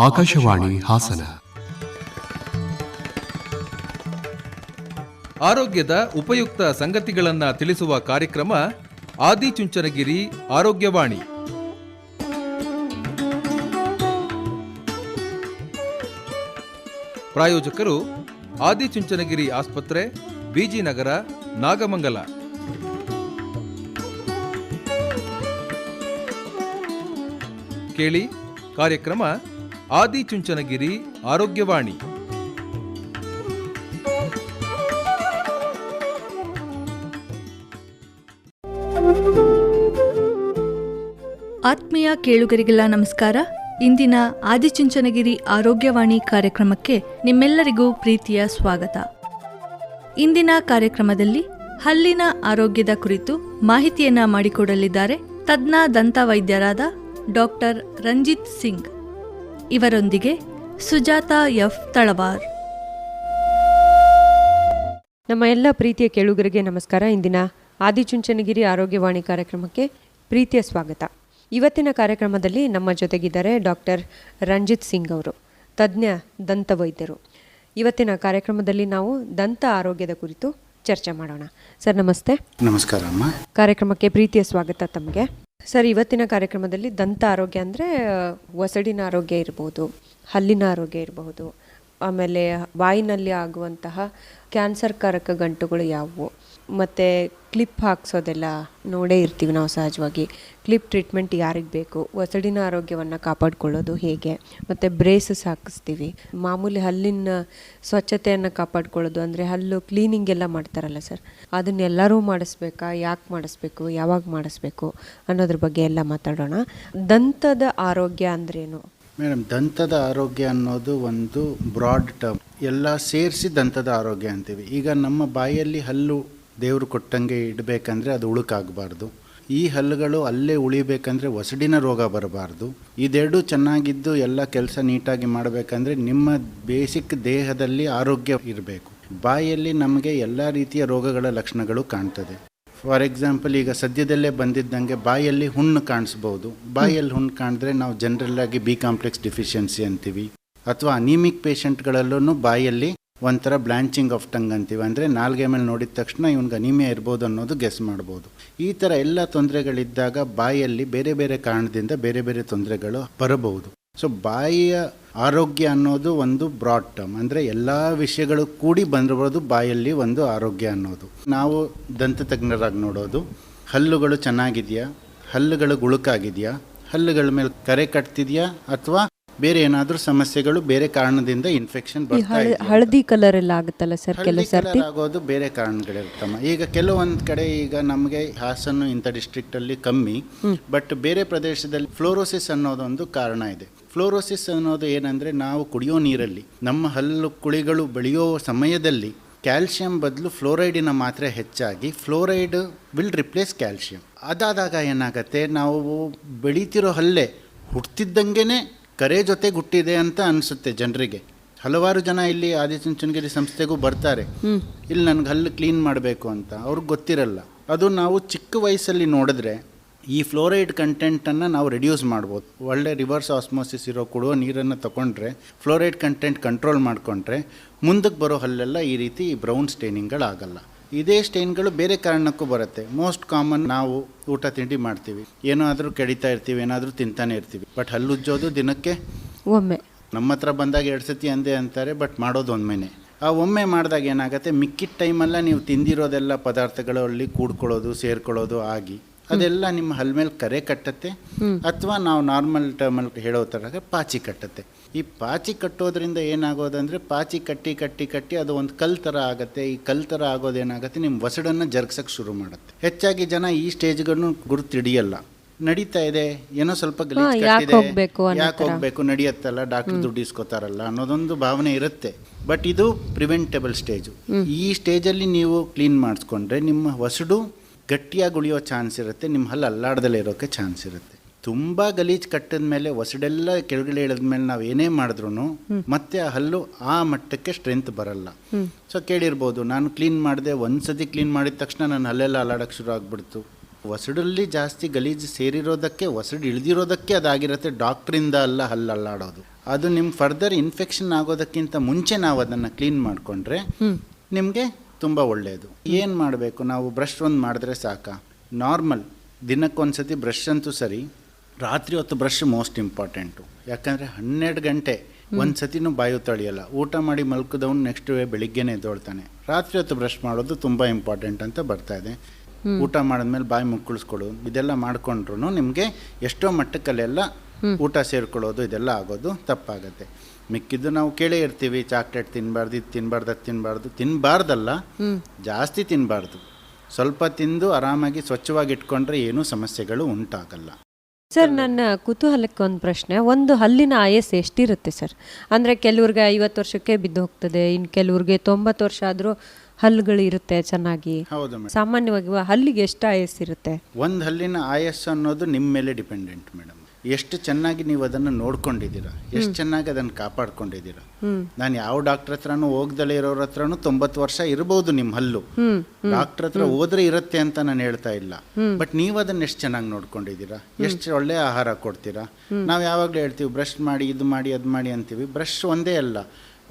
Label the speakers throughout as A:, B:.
A: ಆಕಾಶವಾಣಿ ಹಾಸನ.
B: ಆರೋಗ್ಯದ ಉಪಯುಕ್ತ ಸಂಗತಿಗಳನ್ನ ತಿಳಿಸುವ ಕಾರ್ಯಕ್ರಮ ಆದಿಚುಂಚನಗಿರಿ ಆರೋಗ್ಯವಾಣಿ. ಪ್ರಾಯೋಜಕರು ಆದಿಚುಂಚನಗಿರಿ ಆಸ್ಪತ್ರೆ ಬಿಜಿನಗರ ನಾಗಮಂಗಲ. ಕೇಳಿ ಕಾರ್ಯಕ್ರಮ ಆದಿಚುಂಚನಗಿರಿ ಆರೋಗ್ಯವಾಣಿ.
C: ಆತ್ಮೀಯ ಕೇಳುಗರಿಗೆಲ್ಲ ನಮಸ್ಕಾರ. ಇಂದಿನ ಆದಿಚುಂಚನಗಿರಿ ಆರೋಗ್ಯವಾಣಿ ಕಾರ್ಯಕ್ರಮಕ್ಕೆ ನಿಮ್ಮೆಲ್ಲರಿಗೂ ಪ್ರೀತಿಯ ಸ್ವಾಗತ. ಇಂದಿನ ಕಾರ್ಯಕ್ರಮದಲ್ಲಿ ಹಲ್ಲಿನ ಆರೋಗ್ಯದ ಕುರಿತು ಮಾಹಿತಿಯನ್ನ ಮಾಡಿಕೊಡಲಿದ್ದಾರೆ ತಜ್ಞ ದಂತ ವೈದ್ಯರಾದ ಡಾಕ್ಟರ್ ರಂಜಿತ್ ಸಿಂಗ್. ಇವರೊಂದಿಗೆ ಸುಜಾತಾ ಎಫ್ ತಳವಾರ್.
D: ನಮ್ಮ ಎಲ್ಲ ಪ್ರೀತಿಯ ಕೇಳುಗರಿಗೆ ನಮಸ್ಕಾರ. ಇಂದಿನ ಆದಿಚುಂಚನಗಿರಿ ಆರೋಗ್ಯವಾಣಿ ಕಾರ್ಯಕ್ರಮಕ್ಕೆ ಪ್ರೀತಿಯ ಸ್ವಾಗತ. ಇವತ್ತಿನ ಕಾರ್ಯಕ್ರಮದಲ್ಲಿ ನಮ್ಮ ಜೊತೆಗಿದ್ದಾರೆ ಡಾಕ್ಟರ್ ರಂಜಿತ್ ಸಿಂಗ್ ಅವರು ತಜ್ಞ ದಂತ ವೈದ್ಯರು ಇವತ್ತಿನ ಕಾರ್ಯಕ್ರಮದಲ್ಲಿ ನಾವು ದಂತ ಆರೋಗ್ಯದ ಕುರಿತು ಚರ್ಚೆ ಮಾಡೋಣ. ಸರ್ ನಮಸ್ತೆ.
E: ನಮಸ್ಕಾರ ಅಮ್ಮ.
D: ಕಾರ್ಯಕ್ರಮಕ್ಕೆ ಪ್ರೀತಿಯ ಸ್ವಾಗತ ತಮಗೆ. ಸರ್, ಇವತ್ತಿನ ಕಾರ್ಯಕ್ರಮದಲ್ಲಿ ದಂತ ಆರೋಗ್ಯ ಅಂದರೆ ಒಸಡಿನ ಆರೋಗ್ಯ ಇರ್ಬೋದು, ಹಲ್ಲಿನ ಆರೋಗ್ಯ ಇರಬಹುದು ಆಮೇಲೆ ಬಾಯಿನಲ್ಲಿ ಆಗುವಂತಹ ಕ್ಯಾನ್ಸರ್ಕಾರಕ ಗಂಟುಗಳು ಯಾವುವು? ಮತ್ತು ಕ್ಲಿಪ್ ಹಾಕ್ಸೋದೆಲ್ಲ ನೋಡೇ ಇರ್ತೀವಿ ನಾವು ಸಹಜವಾಗಿ. ಕ್ಲಿಪ್ ಟ್ರೀಟ್ಮೆಂಟ್ ಯಾರಿಗೆ ಬೇಕು? ಒಸಡಿನ ಆರೋಗ್ಯವನ್ನು ಕಾಪಾಡ್ಕೊಳ್ಳೋದು ಹೇಗೆ? ಮತ್ತು ಬ್ರೇಸಸ್ ಹಾಕಿಸ್ತೀವಿ. ಮಾಮೂಲಿ ಹಲ್ಲಿನ ಸ್ವಚ್ಛತೆಯನ್ನು ಕಾಪಾಡ್ಕೊಳ್ಳೋದು ಅಂದರೆ ಹಲ್ಲು ಕ್ಲೀನಿಂಗ್ ಎಲ್ಲ ಮಾಡ್ತಾರಲ್ಲ ಸರ್ ಅದನ್ನೆಲ್ಲರೂ ಮಾಡಿಸ್ಬೇಕಾ? ಯಾಕೆ ಮಾಡಿಸ್ಬೇಕು? ಯಾವಾಗ ಮಾಡಿಸ್ಬೇಕು? ಅನ್ನೋದ್ರ ಬಗ್ಗೆ ಎಲ್ಲ ಮಾತಾಡೋಣ. ದಂತದ ಆರೋಗ್ಯ ಅಂದ್ರೇನು
E: ಮೇಡಮ್, ದಂತದ ಆರೋಗ್ಯ ಅನ್ನೋದು ಒಂದು ಬ್ರಾಡ್ ಟರ್ಮ್ ಎಲ್ಲ ಸೇರಿಸಿ ದಂತದ ಆರೋಗ್ಯ ಅಂತೀವಿ. ಈಗ ನಮ್ಮ ಬಾಯಲ್ಲಿ ಹಲ್ಲು ದೇವರು ಕೊಟ್ಟಂಗೆ ಇಡಬೇಕಂದ್ರೆ ಅದು ಉಳುಕಾಗಬಾರ್ದು. ಈ ಹಲ್ಲುಗಳು ಅಲ್ಲೇ ಉಳಿಬೇಕಂದ್ರೆ ಒಸಡಿನ ರೋಗ ಬರಬಾರ್ದು. ಇದೆರಡು ಚೆನ್ನಾಗಿದ್ದು ಎಲ್ಲ ಕೆಲಸ ನೀಟಾಗಿ ಮಾಡಬೇಕಂದ್ರೆ ನಿಮ್ಮ ಬೇಸಿಕ್ ದೇಹದಲ್ಲಿ ಆರೋಗ್ಯ ಇರಬೇಕು. ಬಾಯಲ್ಲಿ ನಮಗೆ ಎಲ್ಲ ರೀತಿಯ ರೋಗಗಳ ಲಕ್ಷಣಗಳು ಕಾಣ್ತದೆ. ಫಾರ್ ಎಕ್ಸಾಂಪಲ್, ಈಗ ಸದ್ಯದಲ್ಲೇ ಬಂದಿದ್ದಂಗೆ ಬಾಯಲ್ಲಿ ಹುಣ್ಣು ಕಾಣಿಸ್ಬೋದು. ಬಾಯಲ್ಲಿ ಹುಣ್ಣು ಕಾಣಿದ್ರೆ ನಾವು ಜನರಲ್ ಆಗಿ ಬಿ ಕಾಂಪ್ಲೆಕ್ಸ್ ಡಿಫಿಷಿಯನ್ಸಿ ಅಂತೀವಿ. ಅಥವಾ ಅನಿಮಿಕ್ ಪೇಷಂಟ್ಗಳಲ್ಲೂ ಬಾಯಲ್ಲಿ ಒಂಥರ ಬ್ಲಾಂಚಿಂಗ್ ಆಫ್ ಟಂಗ್ ಅಂತೀವಿ. ಅಂದರೆ ನಾಲ್ಗೆ ಮೇಲೆ ನೋಡಿದ ತಕ್ಷಣ ಇವನ್ಗೆ ಅನಿಮಿಯಾ ಇರ್ಬೋದು ಅನ್ನೋದು ಗೆಸ್ ಮಾಡ್ಬೋದು. ಈ ಥರ ಎಲ್ಲ ತೊಂದರೆಗಳಿದ್ದಾಗ ಬಾಯಲ್ಲಿ ಬೇರೆ ಬೇರೆ ಕಾರಣದಿಂದ ಬೇರೆ ಬೇರೆ ತೊಂದರೆಗಳು ಬರಬಹುದು. ಸೊ ಬಾಯಿಯ ಆರೋಗ್ಯ ಅನ್ನೋದು ಒಂದು ಬ್ರಾಡ್ ಟರ್ಮ್. ಅಂದರೆ ಎಲ್ಲ ವಿಷಯಗಳು ಕೂಡಿ ಬಂದಿರಬಹುದು ಬಾಯಲ್ಲಿ ಒಂದು ಆರೋಗ್ಯ ಅನ್ನೋದು. ನಾವು ದಂತ ತಜ್ಞರಾಗಿ ನೋಡೋದು, ಹಲ್ಲುಗಳು ಚೆನ್ನಾಗಿದೆಯಾ? ಹಲ್ಲುಗಳು ಗುಳುಕಾಗಿದೆಯಾ? ಹಲ್ಲುಗಳ ಮೇಲೆ ಕರೆ ಕಟ್ತಿದೆಯಾ? ಅಥವಾ ಬೇರೆ ಏನಾದರೂ ಸಮಸ್ಯೆಗಳು ಬೇರೆ ಕಾರಣದಿಂದ ಇನ್ಫೆಕ್ಷನ್
D: ಈ
E: ಬರ್ತಾ
D: ಹಳ
E: ಇದೆಯಾ?
D: ಹಳದಿ ಕಲರ್ ಎಲ್ಲ ಆಗುತ್ತಲ್ಲ ಸರ್
E: ಹಳದಿ
D: ಕೆಲವು ಸರ್ತಿ?
E: colour ಆಗೋದು ಬೇರೆ ಕಾರಣಗಳಿರ್ತಮ್ಮ ಈಗ ಕೆಲವೊಂದು ಕಡೆ ಈಗ ನಮಗೆ ಹಾಸನ್ನು ಇಂಥ district ಅಲ್ಲಿ ಕಮ್ಮಿ ಬಟ್ ಬೇರೆ ಪ್ರದೇಶದಲ್ಲಿ ಫ್ಲೋರೋಸಿಸ್ ಅನ್ನೋದೊಂದು ಕಾರಣ ಇದೆ. ಫ್ಲೋರೋಸಿಸ್ ಅನ್ನೋದು ಏನಂದ್ರೆ ನಾವು ಕುಡಿಯೋ ನೀರಲ್ಲಿ ನಮ್ಮ ಹಲ್ಲು ಕುಳಿಗಳು ಬೆಳೆಯೋ ಸಮಯದಲ್ಲಿ ಕ್ಯಾಲ್ಸಿಯಂ ಬದಲು ಫ್ಲೋರೈಡಿನ ಮಾತ್ರೆ ಹೆಚ್ಚಾಗಿ ಫ್ಲೋರೈಡ್ ವಿಲ್ ರಿಪ್ಲೇಸ್ ಕ್ಯಾಲ್ಸಿಯಂ ಅದಾದಾಗ ಏನಾಗುತ್ತೆ? ನಾವು ಬೆಳೀತಿರೋ ಹಲ್ಲೆ ಹುಟ್ಟಿದ್ದಂಗೆನೆ ಕರೆ ಜೊತೆ ಹುಟ್ಟಿದೆ ಅಂತ ಅನಿಸುತ್ತೆ ಜನರಿಗೆ. ಹಲವಾರು ಜನ ಇಲ್ಲಿ ಆದಿಚುಂಚನಗಿರಿ ಸಂಸ್ಥೆಗೂ ಬರ್ತಾರೆ. ಇಲ್ಲಿ ನನಗೆ ಹಲ್ಲು ಕ್ಲೀನ್ ಮಾಡಬೇಕು ಅಂತ. ಅವ್ರಿಗೆ ಗೊತ್ತಿರಲ್ಲ. ಅದು ನಾವು ಚಿಕ್ಕ ವಯಸ್ಸಲ್ಲಿ ನೋಡಿದ್ರೆ ಈ ಫ್ಲೋರೈಡ್ ಕಂಟೆಂಟನ್ನು ನಾವು ರೆಡ್ಯೂಸ್ ಮಾಡ್ಬೋದು. ಒಳ್ಳೆ ರಿವರ್ಸ್ ಆಸ್ಮೋಸಿಸ್ ಇರೋ ಕೊಡುವ ನೀರನ್ನು ತಗೊಂಡ್ರೆ ಫ್ಲೋರೈಡ್ ಕಂಟೆಂಟ್ ಕಂಟ್ರೋಲ್ ಮಾಡಿಕೊಂಡ್ರೆ ಮುಂದಕ್ಕೆ ಬರೋ ಹಲ್ಲೆಲ್ಲ ಈ ರೀತಿ ಬ್ರೌನ್ ಸ್ಟೇನಿಂಗ್ಗಳಾಗಲ್ಲ. ಇದೇ ಸ್ಟೇನ್ಗಳು ಬೇರೆ ಕಾರಣಕ್ಕೂ ಬರುತ್ತೆ. ಮೋಸ್ಟ್ ಕಾಮನ್ ನಾವು ಊಟ ತಿಂಡಿ ಮಾಡ್ತೀವಿ. ಏನಾದರೂ ಕೆಡಿತಾ ಇರ್ತೀವಿ ಏನಾದರೂ ತಿಂತಾನೆ ಇರ್ತೀವಿ. ಬಟ್ ಹಲ್ಲುಜ್ಜೋದು ದಿನಕ್ಕೆ
D: ಒಮ್ಮೆ.
E: ನಮ್ಮ ಹತ್ರ ಬಂದಾಗ ಎರಡು ಸತಿ ಅಂದೆ ಅಂತಾರೆ ಬಟ್ ಮಾಡೋದು ಒಮ್ಮೆನೆ. ಆ ಒಮ್ಮೆ ಮಾಡಿದಾಗ ಏನಾಗುತ್ತೆ ಮಿಕ್ಕಿದ ಟೈಮಲ್ಲ ನೀವು ತಿಂದಿರೋದೆಲ್ಲ ಪದಾರ್ಥಗಳಲ್ಲಿ ಕೂಡ್ಕೊಳ್ಳೋದು ಸೇರ್ಕೊಳ್ಳೋದು ಆಗಿ. ಅದೆಲ್ಲ ನಿಮ್ಮ ಹಲ್ ಮೇಲೆ ಕರೆ ಕಟ್ಟತ್ತೆ ಅಥವಾ ನಾವು ನಾರ್ಮಲ್ ಟರ್ಮಲ್ಲಿ ಹೇಳೋ ಥರ ಪಾಚಿ ಕಟ್ಟತ್ತೆ. ಈ ಪಾಚಿ ಕಟ್ಟೋದ್ರಿಂದ ಏನಾಗೋದಂದ್ರೆ ಪಾಚಿ ಕಟ್ಟಿ ಕಟ್ಟಿ ಕಟ್ಟಿ ಅದು ಒಂದು ಕಲ್ ಥರ ಆಗುತ್ತೆ. ಈ ಕಲ್ ಥರ ಆಗೋದೇನಾಗುತ್ತೆ ನಿಮ್ಮ ಒಸಡನ್ನ ಜರ್ಗ್ಸಕ್ಕೆ ಶುರು ಮಾಡುತ್ತೆ. ಹೆಚ್ಚಾಗಿ ಜನ ಈ ಸ್ಟೇಜ್ಗಳನ್ನು ಗುರುತು ಹಿಡಿಯಲ್ಲ ನಡೀತಾ ಇದೆ ಏನೋ ಸ್ವಲ್ಪ
D: ಯಾಕೆ
E: ಕಟ್ಟಿದೆ,
D: ಹೋಗ್ಬೇಕು ನಡಿಯತ್ತಲ್ಲ
E: ಯಾಕ್ ಹೋಗ್ಬೇಕು ನಡೆಯತ್ತಲ್ಲ ಡಾಕ್ಟರ್ ದುಡ್ಡು ಇಸ್ಕೋತಾರಲ್ಲ ಅನ್ನೋದೊಂದು ಭಾವನೆ ಇರುತ್ತೆ. ಬಟ್ ಇದು ಪ್ರಿವೆಂಟೇಬಲ್ ಸ್ಟೇಜು ಈ ಸ್ಟೇಜಲ್ಲಿ ನೀವು ಕ್ಲೀನ್ ಮಾಡಿಸ್ಕೊಂಡ್ರೆ ನಿಮ್ಮ ಹೊಸಡು ಗಟ್ಟಿಯಾಗಿ ಉಳಿಯೋ ಚಾನ್ಸ್ ಇರುತ್ತೆ ನಿಮ್ಮ ಹಲ್ಲು ಅಲ್ಲಾಡ್ದಲ್ಲೇ ಇರೋಕ್ಕೆ ಚಾನ್ಸ್ ಇರುತ್ತೆ. ತುಂಬ ಗಲೀಜ್ ಕಟ್ಟಿದ ಮೇಲೆ ಹೊಸಡೆಲ್ಲ ಕೆಳಗಡೆ ಇಳಿದ ಮೇಲೆ ನಾವು ಏನೇ ಮಾಡಿದ್ರು ಮತ್ತೆ ಆ ಹಲ್ಲು ಆ ಮಟ್ಟಕ್ಕೆ ಸ್ಟ್ರೆಂತ್ ಬರಲ್ಲ. ಸೊ ಕೇಳಿರ್ಬೋದು ನಾನು ಕ್ಲೀನ್ ಮಾಡಿದೆ ಒಂದ್ಸತಿ ಕ್ಲೀನ್ ಮಾಡಿದ ತಕ್ಷಣ ನನ್ನ ಹಲ್ಲೆಲ್ಲ ಅಲ್ಲಾಡಕ್ಕೆ ಶುರು ಆಗ್ಬಿಡ್ತು. ಒಸಡಲ್ಲಿ ಜಾಸ್ತಿ ಗಲೀಜು ಸೇರಿರೋದಕ್ಕೆ ಒಸಡು ಇಳಿದಿರೋದಕ್ಕೆ ಅದಾಗಿರುತ್ತೆ ಡಾಕ್ಟ್ರಿಂದ ಅಲ್ಲ ಹಲ್ಲು ಅಲ್ಲಾಡೋದು. ಅದು ನಿಮ್ಮ ಫರ್ದರ್ ಇನ್ಫೆಕ್ಷನ್ ಆಗೋದಕ್ಕಿಂತ ಮುಂಚೆ ನಾವು ಅದನ್ನು ಕ್ಲೀನ್ ಮಾಡಿಕೊಂಡ್ರೆ ನಿಮಗೆ ತುಂಬ ಒಳ್ಳೆಯದು ಏನು ಮಾಡಬೇಕು? ನಾವು ಬ್ರಷ್ ಒಂದು ಮಾಡಿದ್ರೆ ಸಾಕ? ನಾರ್ಮಲ್. ದಿನಕ್ಕೊಂದ್ಸತಿ ಬ್ರಷ್ ಅಂತೂ ಸರಿ. ರಾತ್ರಿ ಹೊತ್ತು ಬ್ರಷ್ ಮೋಸ್ಟ್ ಇಂಪಾರ್ಟೆಂಟು. ಯಾಕಂದರೆ ಹನ್ನೆರಡು ಗಂಟೆ ಒಂದು ಸತಿನೂ ಬಾಯು ತಳಿಯಲ್ಲ. ಊಟ ಮಾಡಿ ಮಲ್ಕದವನು ನೆಕ್ಸ್ಟ್ ಬೆಳಿಗ್ಗೆನೇ ಎದ್ದೋಳ್ತಾನೆ. ರಾತ್ರಿ ಹೊತ್ತು ಬ್ರಷ್ ಮಾಡೋದು ತುಂಬ ಇಂಪಾರ್ಟೆಂಟ್ ಅಂತ ಬರ್ತಾ ಇದೆ. ಊಟ ಮಾಡಿದ್ಮೇಲೆ ಬಾಯಿ ಮುಕ್ಕಳಿಸ್ಕೊಳ್ಳೋದು ಇದೆಲ್ಲ ಮಾಡಿಕೊಂಡ್ರು ನಿಮಗೆ ಎಷ್ಟೋ ಮಟ್ಟಕ್ಕಲ್ಲೆಲ್ಲ ಊಟ ಸೇರ್ಕೊಳ್ಳೋದು ಇದೆಲ್ಲ ಆಗೋದು ತಪ್ಪಾಗತ್ತೆ. ಮಿಕ್ಕಿದ್ದು ನಾವು ಕೇಳೇ ಇರ್ತೀವಿ ಚಾಕ್ಲೇಟ್ ತಿನ್ನಬಾರ್ದು ಇದು ತಿನ್ನಬಾರ್ದು ಅದು ತಿನ್ನಬಾರ್ದು ತಿನ್ನಬಾರ್ದಲ್ಲ ಜಾಸ್ತಿ ತಿನ್ನಬಾರ್ದು ಸ್ವಲ್ಪ ತಿಂದು ಆರಾಮಾಗಿ ಸ್ವಚ್ಛವಾಗಿ ಇಟ್ಕೊಂಡ್ರೆ ಏನೂ ಸಮಸ್ಯೆಗಳು ಉಂಟಾಗಲ್ಲ.
D: ಸರ್ ನನ್ನ ಕುತೂಹಲಕ್ಕೆ ಒಂದು ಪ್ರಶ್ನೆ. ಒಂದು ಹಲ್ಲಿನ ಆಯಸ್ಸು ಎಷ್ಟಿರುತ್ತೆ ಸರ್? ಅಂದರೆ ಕೆಲವ್ರಿಗೆ ಐವತ್ತು ವರ್ಷಕ್ಕೆ ಬಿದ್ದು ಹೋಗ್ತದೆ ಇನ್ನು ಕೆಲವ್ರಿಗೆ ತೊಂಬತ್ತು ವರ್ಷ ಆದರೂ ಹಲ್ಲುಗಳು ಇರುತ್ತೆ ಚೆನ್ನಾಗಿ.
E: ಹೌದು ಮೇಡಮ್.
D: ಸಾಮಾನ್ಯವಾಗಿ ಹಲ್ಲಿಗೆ ಎಷ್ಟು ಆಯಸ್ಸಿರುತ್ತೆ
E: ಒಂದು ಹಲ್ಲಿನ ಆಯಸ್ಸು ಅನ್ನೋದು ನಿಮ್ಮ ಮೇಲೆ ಡಿಪೆಂಡೆಂಟ್ ಮೇಡಮ್. ಎಷ್ಟು ಚೆನ್ನಾಗಿ ನೀವು ಅದನ್ನು ನೋಡ್ಕೊಂಡಿದ್ದೀರಾ? ಎಷ್ಟು ಚೆನ್ನಾಗಿ ಅದನ್ನು ಕಾಪಾಡ್ಕೊಂಡಿದ್ದೀರಾ? ನಾನು ಯಾವ ಡಾಕ್ಟರ್ ಹತ್ರನೂ ಹೋಗ್ದಲೇ ಇರೋರ ಹತ್ರನೂ ತೊಂಬತ್ತು ವರ್ಷ ಇರ್ಬೋದು ನಿಮ್ಮ ಹಲ್ಲು. ಡಾಕ್ಟರ್ ಹತ್ರ ಹೋದ್ರೆ ಇರುತ್ತೆ ಅಂತ ನಾನು ಹೇಳ್ತಾ ಇಲ್ಲ. ಬಟ್ ನೀವು ಅದನ್ನ ಎಷ್ಟು ಚೆನ್ನಾಗಿ ನೋಡ್ಕೊಂಡಿದ್ದೀರಾ? ಎಷ್ಟು ಒಳ್ಳೆ ಆಹಾರ ಕೊಡ್ತೀರಾ? ನಾವು ಯಾವಾಗಲೂ ಹೇಳ್ತೀವಿ ಬ್ರಷ್ ಮಾಡಿ ಇದು ಮಾಡಿ ಅದು ಮಾಡಿ ಅಂತೀವಿ. ಬ್ರಷ್ ಒಂದೇ ಅಲ್ಲ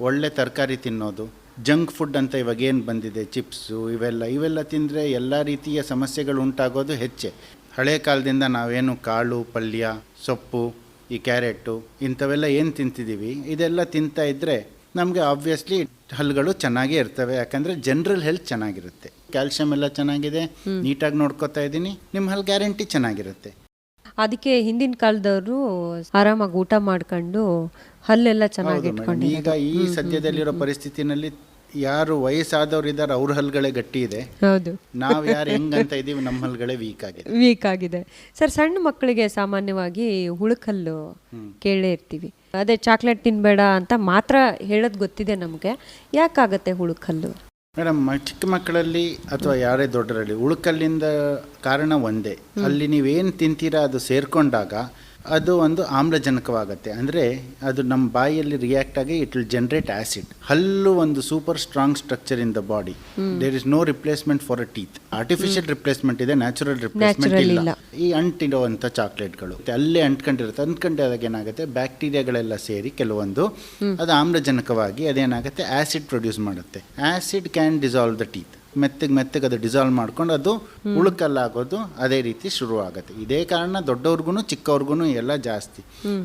E: ಒಳ್ಳೆ ತರಕಾರಿ ತಿನ್ನೋದು ಜಂಕ್ ಫುಡ್ ಅಂತ ಇವಾಗ ಏನು ಬಂದಿದೆ ಚಿಪ್ಸು ಇವೆಲ್ಲ ಇವೆಲ್ಲ ತಿಂದರೆ ಎಲ್ಲ ರೀತಿಯ ಸಮಸ್ಯೆಗಳು ಉಂಟಾಗೋದು ಹೆಚ್ಚೆ. ಹಳೆ ಕಾಲದಿಂದ ನಾವೇನು ಕಾಳು ಪಲ್ಯ ಸೊಪ್ಪು ಈ ಕ್ಯಾರೆಟು ಇಂಥವೆಲ್ಲ ಏನು ತಿಂತಿದ್ದೀವಿ ಇದೆಲ್ಲ ತಿಂತಾ ಇದ್ದರೆ ನಮಗೆ ಆಬ್ವಿಯಸ್ಲಿ ಹಲ್ಲುಗಳು ಚೆನ್ನಾಗೇ ಇರ್ತವೆ. ಯಾಕಂದರೆ ಜನರಲ್ ಹೆಲ್ತ್ ಚೆನ್ನಾಗಿರುತ್ತೆ. ಕ್ಯಾಲ್ಸಿಯಂ ಎಲ್ಲ ಚೆನ್ನಾಗಿದೆ. ನೀಟಾಗಿ ನೋಡ್ಕೋತಾ ಇದ್ದೀನಿ. ನಿಮ್ಮ ಹಲ್ಲು ಗ್ಯಾರಂಟಿ ಚೆನ್ನಾಗಿರುತ್ತೆ.
D: ಅದಕ್ಕೆ ಹಿಂದಿನ ಕಾಲದವರು ಆರಾಮಾಗಿ ಊಟ ಮಾಡ್ಕೊಂಡು ಹಲ್ಲೆಲ್ಲ ಚೆನ್ನಾಗಿ
E: ಈಗ ಈ ಸದ್ಯದಲ್ಲಿರೋ ಪರಿಸ್ಥಿತಿನಲ್ಲಿ ಯಾರು ವಯಸ್ಸಾದವ್ರು ಇದ್ದಾರೆ ಅವ್ರ ಹಲ್ಗಳೇ ಗಟ್ಟಿ ಇದೆ.
D: ಹೌದು.
E: ನಾವು ಯಾರು ಹೆಂಗಂತ ಇದೀವಿ ನಮ್ಮ ಹಲ್ಗಳೇ ವೀಕ್ ಆಗಿದೆ.
D: ವೀಕ್ ಆಗಿದೆ. ಸರ್ ಸಣ್ಣ ಮಕ್ಕಳಿಗೆ ಸಾಮಾನ್ಯವಾಗಿ ಹುಳುಕಲ್ಲು ಕೇಳೇ ಇರ್ತೀವಿ. ಅದೇ ಚಾಕ್ಲೇಟ್ ತಿನ್ಬೇಡ ಅಂತ ಮಾತ್ರ ಹೇಳೋದು ಗೊತ್ತಿದೆ ನಮಗೆ. ಯಾಕಾಗತ್ತೆ ಹುಳುಕಲ್ಲು?
E: ಮೇಡಮ್ ಚಿಕ್ಕ ಮಕ್ಕಳಲ್ಲಿ ಅಥವಾ ಯಾರೇ ದೊಡ್ಡರಲ್ಲಿ ಉಳುಕಲ್ಲಿಂದ ಕಾರಣ ಒಂದೇ. ಅಲ್ಲಿ ನೀವೇನು ತಿಂತೀರಾ ಅದು ಸೇರ್ಕೊಂಡಾಗ ಅದು ಒಂದು ಆಮ್ಲಜನಕವಾಗುತ್ತೆ. ಅಂದರೆ ಅದು ನಮ್ಮ ಬಾಯಿಯಲ್ಲಿ ರಿಯಾಕ್ಟ್ ಆಗಿ ಇಟ್ ವಿಲ್ ಜನರೇಟ್ ಆಸಿಡ್ ಹಲ್ಲು ಒಂದು super strong structure in the body there is no replacement for a teeth artificial replacement ಇದೆ ನ್ಯಾಚುರಲ್ ರಿಪ್ಲೇಸ್ಮೆಂಟ್ ಇಲ್ಲ. ಈ ಅಂಟಿಡುವಂಥ ಚಾಕ್ಲೇಟ್ಗಳು ಅಲ್ಲೇ ಅಂಟ್ಕೊಂಡಿರುತ್ತೆ. ಅಂಟ್ಕೊಂಡಾಗ ಏನಾಗುತ್ತೆ? ಬ್ಯಾಕ್ಟೀರಿಯಾಗಳೆಲ್ಲ ಸೇರಿ ಕೆಲವೊಂದು ಅದು ಆಮ್ಲಜನಕವಾಗಿ ಅದೇನಾಗುತ್ತೆ? ಆಸಿಡ್ ಪ್ರೊಡ್ಯೂಸ್ ಮಾಡುತ್ತೆ. Acid can dissolve the teeth ಮೆತ್ತಗೆ ಮೆತ್ತಗೆ ಅದು ಡಿಸಾಲ್ವ್ ಮಾಡ್ಕೊಂಡು ಅದು ಉಳುಕಲ್ಲಾಗೋದು ಅದೇ ರೀತಿ ಶುರು ಆಗುತ್ತೆ ಇದೇ ಕಾರಣ ದೊಡ್ಡವ್ರಿಗೂ ಚಿಕ್ಕವ್ರಿಗೂ ಎಲ್ಲ ಜಾಸ್ತಿ.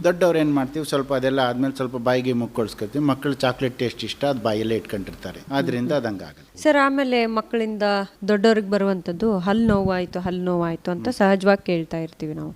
E: ದೊಡ್ಡವ್ರು ಏನು ಮಾಡ್ತೀವಿ ಸ್ವಲ್ಪ ಅದೆಲ್ಲ ಆದಮೇಲೆ ಸ್ವಲ್ಪ ಬಾಯಿಗೆ ಮುಕ್ಕೊಳ್ಸ್ಕೊಳ್ತೀವಿ ಮಕ್ಕಳು ಚಾಕ್ಲೇಟ್ ಟೇಸ್ಟ್ ಇಷ್ಟ ಅದು ಬಾಯಲ್ಲೇ ಇಟ್ಕೊಂಡಿರ್ತಾರೆ. ಅದರಿಂದ ಅದಂಗಾಗಲ್ಲ
D: ಸರ್ ಆಮೇಲೆ ಮಕ್ಕಳಿಂದ ದೊಡ್ಡವ್ರಿಗೆ ಬರುವಂಥದ್ದು ಹಲ್ಲು ನೋವಾಯಿತು ಹಲ್ಲು ನೋವಾಯಿತು ಅಂತ ಸಹಜವಾಗಿ ಕೇಳ್ತಾ ಇರ್ತೀವಿ ನಾವು.